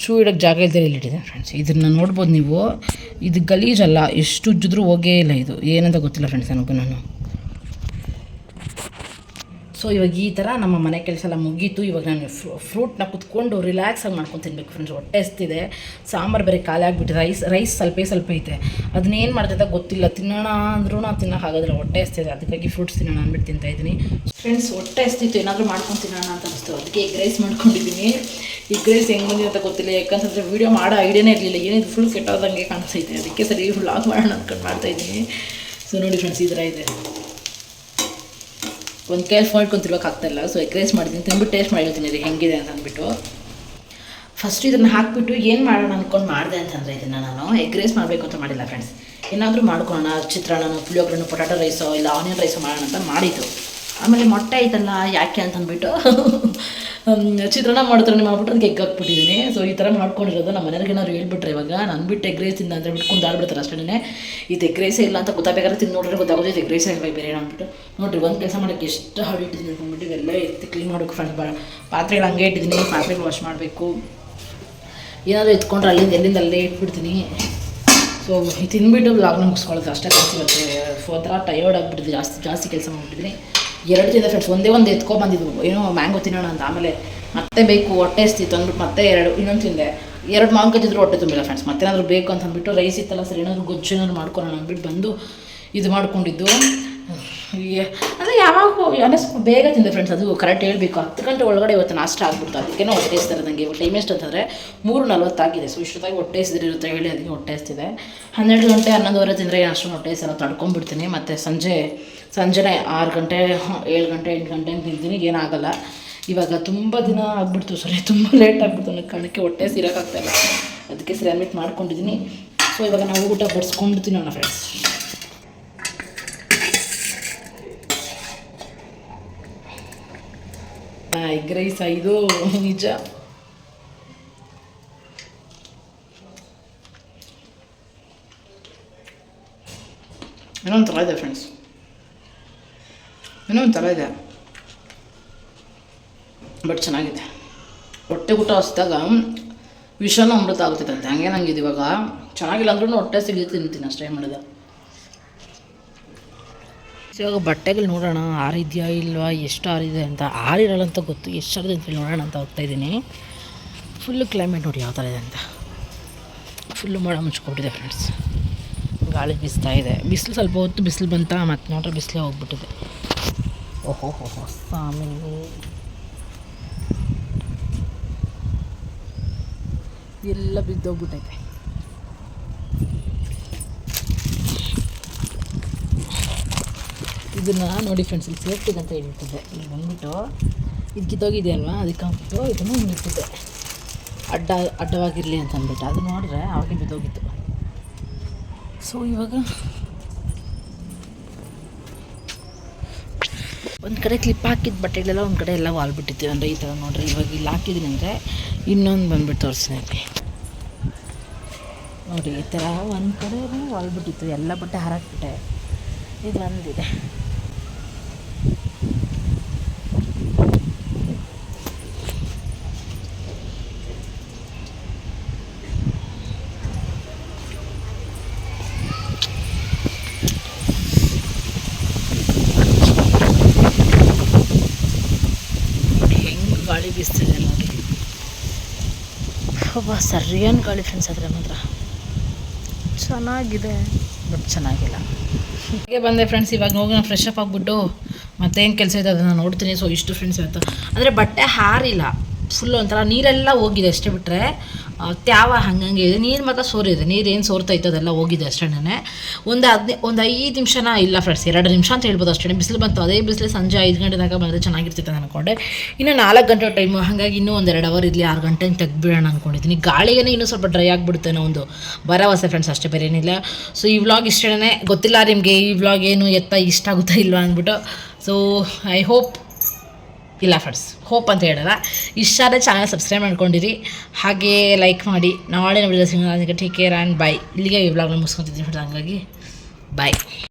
ಶೂ ಇಡೋಕ್ಕೆ ಜಾಗ ಇಲ್ಲದೆ ಇಲ್ಲಿಟ್ಟಿದ್ದೀನಿ ಫ್ರೆಂಡ್ಸ್ ಇದನ್ನು ನೋಡ್ಬೋದು ನೀವು. ಇದು ಗಲೀಜಲ್ಲ, ಎಷ್ಟು ಉಜ್ಜಿದ್ರೂ ಹೋಗೇ ಇಲ್ಲ ಇದು. ಏನಂತ ಗೊತ್ತಿಲ್ಲ ಫ್ರೆಂಡ್ಸ್ ನನಗೂ ನಾನು. ಸೊ ಇವಾಗ ಈ ಥರ ನಮ್ಮ ಮನೆ ಕೆಲಸ ಎಲ್ಲ ಮುಗೀತು. ಇವಾಗ ನಾನು ಫ್ರೂಟ್ನ ಕುತ್ಕೊಂಡು ರಿಲ್ಯಾಕ್ಸಾಗಿ ಮಾಡ್ಕೊಂಡು ತಿನ್ಬೇಕು ಫ್ರೆಂಡ್ಸ್ ಹೊಟ್ಟೆ ಎಸ್ತಿದೆ ಸಾಂಬಾರು ಬೇರೆ ಖಾಲಿ ಆಗಿಬಿಟ್ಟು ರೈಸ್ ರೈಸ್ ಸ್ವಲ್ಪ ಸ್ವಲ್ಪ ಐತೆ. ಅದನ್ನೇನು ಮಾಡ್ತೈತೆ ಗೊತ್ತಿಲ್ಲ. ತಿನ್ನೋಣ ಅಂದ್ರೂ ನಾನು ತಿನ್ನೋಕ್ಕಾಗೋದಿಲ್ಲ ಹೊಟ್ಟೆ ಎಸ್ತಿದೆ ಅದಕ್ಕಾಗಿ ಫ್ರೂಟ್ಸ್ ತಿನ್ನೋಣ ಅಂದ್ಬಿಟ್ಟು ತಿಂತಾ ಇದ್ದೀನಿ. ಫ್ರೆಂಡ್ಸ್ ಹೊಟ್ಟೆ ಎಸ್ತಿತ್ತು ಏನಾದರೂ ಮಾಡ್ಕೊಂಡು ತಿನ್ನೋಣ ಅಂತ ಅನಿಸ್ತು. ಅದಕ್ಕೆ ಎಗ್ ರೈಸ್ ಮಾಡ್ಕೊಂಡಿದ್ದೀನಿ. ಎಗ್ ರೈಸ್ ಹೆಂಗೆ ಬಂದಿದೆ ಅಂತ ಗೊತ್ತಿಲ್ಲ. ಯಾಕಂತಂದರೆ ವೀಡಿಯೋ ಮಾಡೋ ಐಡಿಯಾನೇ ಇರಲಿಲ್ಲ. ಏನಿದು ಫುಲ್ ಕೆಟ್ಟೋದಂಗೆ ಕಾಣಿಸ್ತೈತೆ. ಅದಕ್ಕೆ ಸರಿ ವ್ಲಾಗ್ ಮಾಡೋಣ ಅಂದ್ಕೊಂಡು ಮಾಡ್ತಾಯಿದ್ದೀನಿ ಸೊ ನೋಡಿ ಫ್ರೆಂಡ್ಸ್ ಈ ಥರ ಇದೆ. ಒಂದು ಕೈಯಲ್ಲಿ ಫೋನ್ ಇಟ್ಕೊಂತಿರ್ಬೇಕಾಗ್ತಾಯಿಲ್ಲ ಸೊ ಎಗ್ ರೈಸ್ ಮಾಡಿದ್ದೀನಿ ತಿಂದ್ಬಿಟ್ಟು ಟೇಸ್ಟ್ ಮಾಡಿರ್ತೀನಿ ಇದು ಹೆಂಗಿದೆ ಅಂತ ಅಂದ್ಬಿಟ್ಟು ಫಸ್ಟ್ ಇದನ್ನು ಹಾಕ್ಬಿಟ್ಟು ಏನು ಮಾಡೋಣ ಅಂದ್ಕೊಂಡು ಮಾಡಿದೆ ಅಂತಂದರೆ ಇದನ್ನು ನಾನು ಎಗ್ ರೈಸ್ ಮಾಡಬೇಕು ಅಂತ ಮಾಡಿಲ್ಲ ಫ್ರೆಂಡ್ಸ್ ಏನಾದರೂ ಮಾಡ್ಕೊಳ್ಳೋಣ ಚಿತ್ರಾನ್ನ ಪುಳಿಯೋಗ್ರನ್ನು ಪೊಟಾಟೊ ರೈಸೋ ಇಲ್ಲ ಆನಿಯನ್ ರೈಸೋ ಮಾಡೋಣ ಅಂತ ಮಾಡಿದ್ದು. ಆಮೇಲೆ ಮೊಟ್ಟೆ ಐತಲ್ಲ ಯಾಕೆ ಅಂತ ಅಂದ್ಬಿಟ್ಟು ಹ್ಮ್, ಚಿತ್ರಾನ್ನ ಮಾಡ್ತಾರೆ ಮಾಡ್ಬಿಟ್ಟು ಅದಕ್ಕೆ ಎಗ್ ಹಾಕ್ಬಿಟ್ಟಿದ್ದೀನಿ. ಸೊ ಈ ಥರ ಮಾಡ್ಕೊಂಡಿರೋದು ನಮ್ಮ ಮನೆಯವ್ರಿಗೆ ಏನಾದ್ರು ಹೇಳ್ಬಿಟ್ರೆ ಇವಾಗ. ನಾನು ಬಿಟ್ಟು ಎಗ್ ರೈಸ್ ತಿಂದ ಅಂದರೆ ಬಿಟ್ಟು ಕುಂದಾಡ್ಬಿಡ್ತಾರೆ ಅಷ್ಟೇ ಈ ಎಗ್ ರೈಸೇ ಇಲ್ಲ ಅಂತ ಗೊತ್ತಾಗಬೇಕಾದ್ರೆ ತಿಂದು ನೋಡಿದ್ರೆ ಗೊತ್ತಾಗೋದು ಎಗ್ ರೈಸೇ ಬೇರೆ ಅಂದ್ಬಿಟ್ಟು. ನೋಡಿರಿ ಒಂದು ಕೆಲಸ ಮಾಡೋಕ್ಕೆ ಎಷ್ಟು ಹಡಿಟ್ಟಿದ್ದೀನಿ ಅಂದ್ಬಿಟ್ಟು ಇವೆಲ್ಲ ಎತ್ತಿ ಕ್ಲೀನ್ ಮಾಡೋಕೆ ಫ್ರೆಂಡ್ ಬಾ ಪಾತ್ರೆಗಳು ಹಂಗೆ ಇಟ್ಟಿದ್ದೀನಿ ಪಾತ್ರೆಗಳು ವಾಶ್ ಮಾಡಬೇಕು. ಏನಾದರೂ ಎತ್ಕೊಂಡ್ರೆ ಅಲ್ಲಿಂದ ಎಲ್ಲಿಂದ ಅಲ್ಲೇ ಇಟ್ಬಿಡ್ತೀನಿ. ಸೊ ತಿನ್ಬಿಟ್ಟು ಬ್ಲಾಗ್ನ ಮುಗಿಸ್ಕೊಳ್ಳೋದು ಅಷ್ಟೇ ಕೆಲಸ ಇರುತ್ತೆ ಒಂಥರ ಟಯರ್ಡ್ ಆಗಿಬಿಟ್ಟಿದೆ ಜಾಸ್ತಿ ಜಾಸ್ತಿ ಕೆಲಸ ಮಾಡಿಬಿಟ್ಟಿದ್ದೀನಿ. ಎರಡು ದಿನ ಫ್ರೆಂಡ್ಸ್ ಒಂದೇ ಒಂದು ಎತ್ಕೊಬಂದಿದ್ವು ಏನೋ ಮ್ಯಾಂಗೋ ತಿನ್ನೋಣ ಅಂತ. ಆಮೇಲೆ ಮತ್ತೆ ಬೇಕು, ಹೊಟ್ಟೆ ಎಸ್ತಿತ್ತು ಅಂದ್ಬಿಟ್ಟು ಮತ್ತೆ ಎರಡು, ಇನ್ನೊಂದು ತಿಂದೆ. ಎರಡು ಮಾವು ತಿಂದ್ರು ಹೊಟ್ಟೆ ತುಂಬಿಲ್ಲ ಫ್ರೆಂಡ್ಸ್ ಮತ್ತೇನಾದರೂ ಬೇಕು ಅಂತ ಅಂದ್ಬಿಟ್ಟು ರೈಸ್ ಇತ್ತಲ್ಲ ಸರ್ ಏನಾದರೂ ಗೊಜ್ಜು ಏನಾದ್ರು ಮಾಡ್ಕೊಳ್ಳೋಣ ಅಂದ್ಬಿಟ್ಟು ಬಂದು ಇದು ಮಾಡ್ಕೊಂಡಿದ್ದು. ಅಂದರೆ ಯಾವಾಗ ಅನಸ್ ಬೇಗ ತಿಂದೆ ಫ್ರೆಂಡ್ಸ್ ಅದು ಕರೆಕ್ಟ್ ಹೇಳಬೇಕು. ಹತ್ತು ಗಂಟೆ ಒಳಗಡೆ ಇವತ್ತು ನಾಷ್ಟ ಆಗ್ಬಿಡ್ತು. ಅದಕ್ಕೇನು ಹೊಟ್ಟೆ ಎಸ್ತಾರೆ ನನಗೆ ಟೈಮ್ ಎಷ್ಟು ಅಂತಂದರೆ ಮೂರು ನಲ್ವತ್ತಾಗಿದೆ ಸೊ ಇಷ್ಟೊತ್ತಾಗಿ ಹೊಟ್ಟೆ ಇರುತ್ತೆ ಹೇಳಿ, ಅದಕ್ಕೆ ಹೊಟ್ಟೆ ಎಸ್ತಿದೆ ಹನ್ನೆರಡು ಗಂಟೆ ಹನ್ನೊಂದುವರೆ ತಿಂದರೆ ಅಷ್ಟು ಹೊಟ್ಟೆ ಎಸೆಲ್ಲ ತಡ್ಕೊಂಡ್ಬಿಡ್ತೀನಿ. ಮತ್ತು ಸಂಜೆ ಸಂಜೆನೇ ಆರು ಗಂಟೆ ಏಳು ಗಂಟೆ, ಎಂಟು ಗಂಟೆ ತಿಂತೀನಿ ಏನಾಗಲ್ಲ. ಇವಾಗ ತುಂಬ ದಿನ ಆಗ್ಬಿಡ್ತು ಸರಿ ತುಂಬ ಲೇಟ್ ಆಗ್ಬಿಡ್ತು, ನನಗೆ ಕಣಕ್ಕೆ ಹೊಟ್ಟೆ ಸಿರೋಕ್ಕಾಗ್ತಾಯಿಲ್ಲ ಅದಕ್ಕೆ ಸರಿ ಅಡ್ಮಿಟ್ ಮಾಡ್ಕೊಂಡಿದ್ದೀನಿ ಸೊ ಇವಾಗ ನಾವು ಊಟ ಬಡಿಸ್ಕೊಂಡು ತಿನ್ನೋಣ ಫ್ರೆಂಡ್ಸ್ ಎಗ್ ರೈಸ್ ಇದು ನಿಜ. ಇನ್ನೊಂದು ಥರ ಇದೆ ಫ್ರೆಂಡ್ಸ್ ಏನೋ ಒಂಥರ ಇದೆ. ಬಟ್ ಚೆನ್ನಾಗಿದೆ. ಹೊಟ್ಟೆ ಊಟ ಹಸಿದಾಗ ವಿಷನ ಅಮೃತ ಆಗ್ತೈತಂತೆ. ಹಂಗೆ ನಂಗಿದೆ ಇವಾಗ. ಚೆನ್ನಾಗಿಲ್ಲ ಅಂದ್ರೂ ಹೊಟ್ಟೆ ಸಿಗಿ ತಿಂತೀನಿ ಅಷ್ಟೇ ಮಾಡಿದೆ. ಇವಾಗ ಬಟ್ಟೆಗಳು ನೋಡೋಣ. ಆರಿದ್ಯಾ ಇಲ್ವಾ? ಎಷ್ಟು ಆರಿದೆ ಅಂತ. ಆರಿರಲ್ಲ ಅಂತ ಗೊತ್ತು. ಎಷ್ಟು ಆರಿದೆ ಅಂತ ನೋಡೋಣ ಅಂತ ಹೋಗ್ತಾ ಇದ್ದೀನಿ. ಫುಲ್ಲು ಕ್ಲೈಮೇಟ್ ನೋಡಿ ಯಾವ ಥರ ಇದೆ ಅಂತ. ಫುಲ್ಲು ಮೋಡ ಮುಚ್ಕೊಬಿಟ್ಟಿದೆ ಫ್ರೆಂಡ್ಸ್ ಗಾಳಿ ಬೀಸ್ತಾ ಇದೆ. ಬಿಸಿಲು ಸ್ವಲ್ಪ ಹೊತ್ತು ಬಿಸಿಲು ಬಂತ, ಮತ್ತೆ ನೋಡ್ರೆ ಬಿಸಿಲೇ ಹೋಗ್ಬಿಟ್ಟಿದೆ. ಹೋ ಸ್ವಾಮಿ. ಎಲ್ಲ ಬಿದ್ದೋಗ್ಬಿಟ್ಟೈತೆ. ಇದನ್ನು ನೋಡಿ ಫ್ರೆಂಡ್ಸ್ ಇಲ್ಲಿ ಸೇಫ್ಟಿಗೆ ಅಂತ ಹೇಳಿಟ್ಟಿದ್ದೆ ಇಲ್ಲಿ ಬಂದ್ಬಿಟ್ಟು ಇದು ಕಿತ್ತೋಗಿದೆ ಅಲ್ವಾ? ಅದಕ್ಕೆ ಹಾಕ್ಬಿಟ್ಟು ಇದನ್ನು ಹಿಂಗೆ ಇಟ್ಟಿದ್ದೆ ಅಡ್ಡ, ಅಡ್ಡವಾಗಿರಲಿ ಅಂತ ಅಂದ್ಬಿಟ್ಟು. ಅದು ನೋಡಿದ್ರೆ ಅವಾಗೆ ಬಿದ್ದೋಗಿತ್ತು. ಸೊ ಇವಾಗ ಒಂದು ಕಡೆ ಕ್ಲಿಪ್ ಹಾಕಿದ ಬಟ್ಟೆಗಳೆಲ್ಲ ಒಂದು ಕಡೆ ಎಲ್ಲ ವಾಲ್ಬಿಟ್ಟಿತ್ತು ಅಂದರೆ ಈ ಥರ ನೋಡ್ರಿ, ಇವಾಗ ಇಲ್ಲಿ ಹಾಕಿದ್ದೀನಿ ಅಂದರೆ ಇನ್ನೊಂದು ಬಂದ್ಬಿಟ್ಟು ತೋರಿಸ್ತೀನಿ ನೋಡಿ ಈ ಥರ ಒಂದು ಕಡೆ ವಾಲ್ಬಿಟ್ಟಿತ್ತು ಎಲ್ಲ ಬಟ್ಟೆ ಹಾರಾಕ್ಬಿಟ್ಟೆ ಇದು ಒಂದಿದೆ ನೋಡಿ ಹೆಂಗೆ ಗಾಳಿ ಬೀಸ್ತಿದೆ ನೋಡಿ ಒಬ್ಬ ಸರಿಯಾದ ಗಾಳಿ ಫ್ರೆಂಡ್ಸ್ ಅದ್ರ ಮಾತ್ರ. ಚೆನ್ನಾಗಿದೆ. ಬಟ್ ಚೆನ್ನಾಗಿಲ್ಲ. ಹೀಗೆ ಬಂದೆ ಫ್ರೆಂಡ್ಸ್ ಇವಾಗ ಹೋಗಿ ನಾನು ಫ್ರೆಶ್ ಅಪ್ ಆಗಿಬಿಟ್ಟು ಮತ್ತೇನು ಕೆಲಸ ಇದೆ ಅದನ್ನು ನೋಡ್ತೀನಿ. ಸೊ ಇಷ್ಟು ಫ್ರೆಂಡ್ಸ್ ಆಯಿತು. ಅಂದರೆ ಬಟ್ಟೆ ಹಾರಿಲ್ಲ. ಫುಲ್ ಒಂಥರ ನೀರೆಲ್ಲ ಹೋಗಿದೆ ಅಷ್ಟೇ ಬಿಟ್ಟರೆ ತ್ಯಾವ ಹಂಗಂಗೆ ಇದೆ. ನೀರು ಮಾತ್ರ ಸೋರಿದೆ. ನೀರು ಏನು ಸೋರ್ತೈತೆ ಅದೆಲ್ಲ ಹೋಗಿದೆ ಅಷ್ಟೇ ಒಂದು ಹದಿನೈ ಒಂದು ಐದು ನಿಮಿಷನ ಇಲ್ಲ ಫ್ರೆಂಡ್ಸ್ ಎರಡು ನಿಮಿಷ ಅಂತ ಹೇಳ್ಬೋದು ಅಷ್ಟೇ ಬಿಸಿಲು ಬಂತು. ಅದೇ ಬಿಸಿಲು ಸಂಜೆ ಐದು ಗಂಟೆದಾಗ ಬಂದರೆ ಚೆನ್ನಾಗಿರ್ತೈತೆ ಅಂತ ಅನ್ಕೊಂಡೆ. ಇನ್ನು ನಾಲ್ಕು ಗಂಟೆ ಟೈಮು ಹಾಗಾಗಿ ಇನ್ನೂ ಒಂದು ಎರಡು ಅವರ್ ಇರಲಿ, ಆರು ಗಂಟೆ ತೆಗ್ದುಬಿಡೋಣ ಅಂದ್ಕೊಂಡಿದ್ದೀನಿ ಗಾಳಿಗೇನೆ ಇನ್ನೂ ಸ್ವಲ್ಪ ಡ್ರೈ ಆಗಿಬಿಡುತ್ತೆ ಅನ್ನೋ ಒಂದು ಭರವಸೆ ಫ್ರೆಂಡ್ಸ್ ಅಷ್ಟೇ. ಬೇರೆ ಏನಿಲ್ಲ. ಸೊ ಈ ವ್ಲಾಗ್ ಇಷ್ಟೇ ಗೊತ್ತಿಲ್ಲ ನಿಮಗೆ ಈ ವ್ಲಾಗ್ ಏನು ಎತ್ತ ಇಷ್ಟ ಆಗುತ್ತಾ ಇಲ್ವಾ ಅಂದ್ಬಿಟ್ಟು. ಸೊ ಐ ಹೋಪ್ ಇಲ್ಲ ಫ್ರೆಂಡ್ಸ್ ಹೋಪ್ ಅಂತ ಹೇಳಲ್ಲ. ಇಷ್ಟಾದ ಚಾನಲ್ ಸಬ್ಸ್ಕ್ರೈಬ್ ಮಾಡ್ಕೊಂಡಿರಿ. ಹಾಗೆ ಲೈಕ್ ಮಾಡಿ. ನಾಳೆ ನೋಡಿದ ಸಿಗೋಣ ಟೇಕ್ ಕೇರ್ ಆ್ಯಂಡ್ ಬೈ ಇಲ್ಲಿಗೆ ಈ ವ್ಲಾಗ್ನ ಮುಗಿಸ್ಕೊತಿದ್ದೀನಿ ಫ್ರೆಂಡ್ಸ್ ಹಂಗಾಗಿ ಬಾಯ್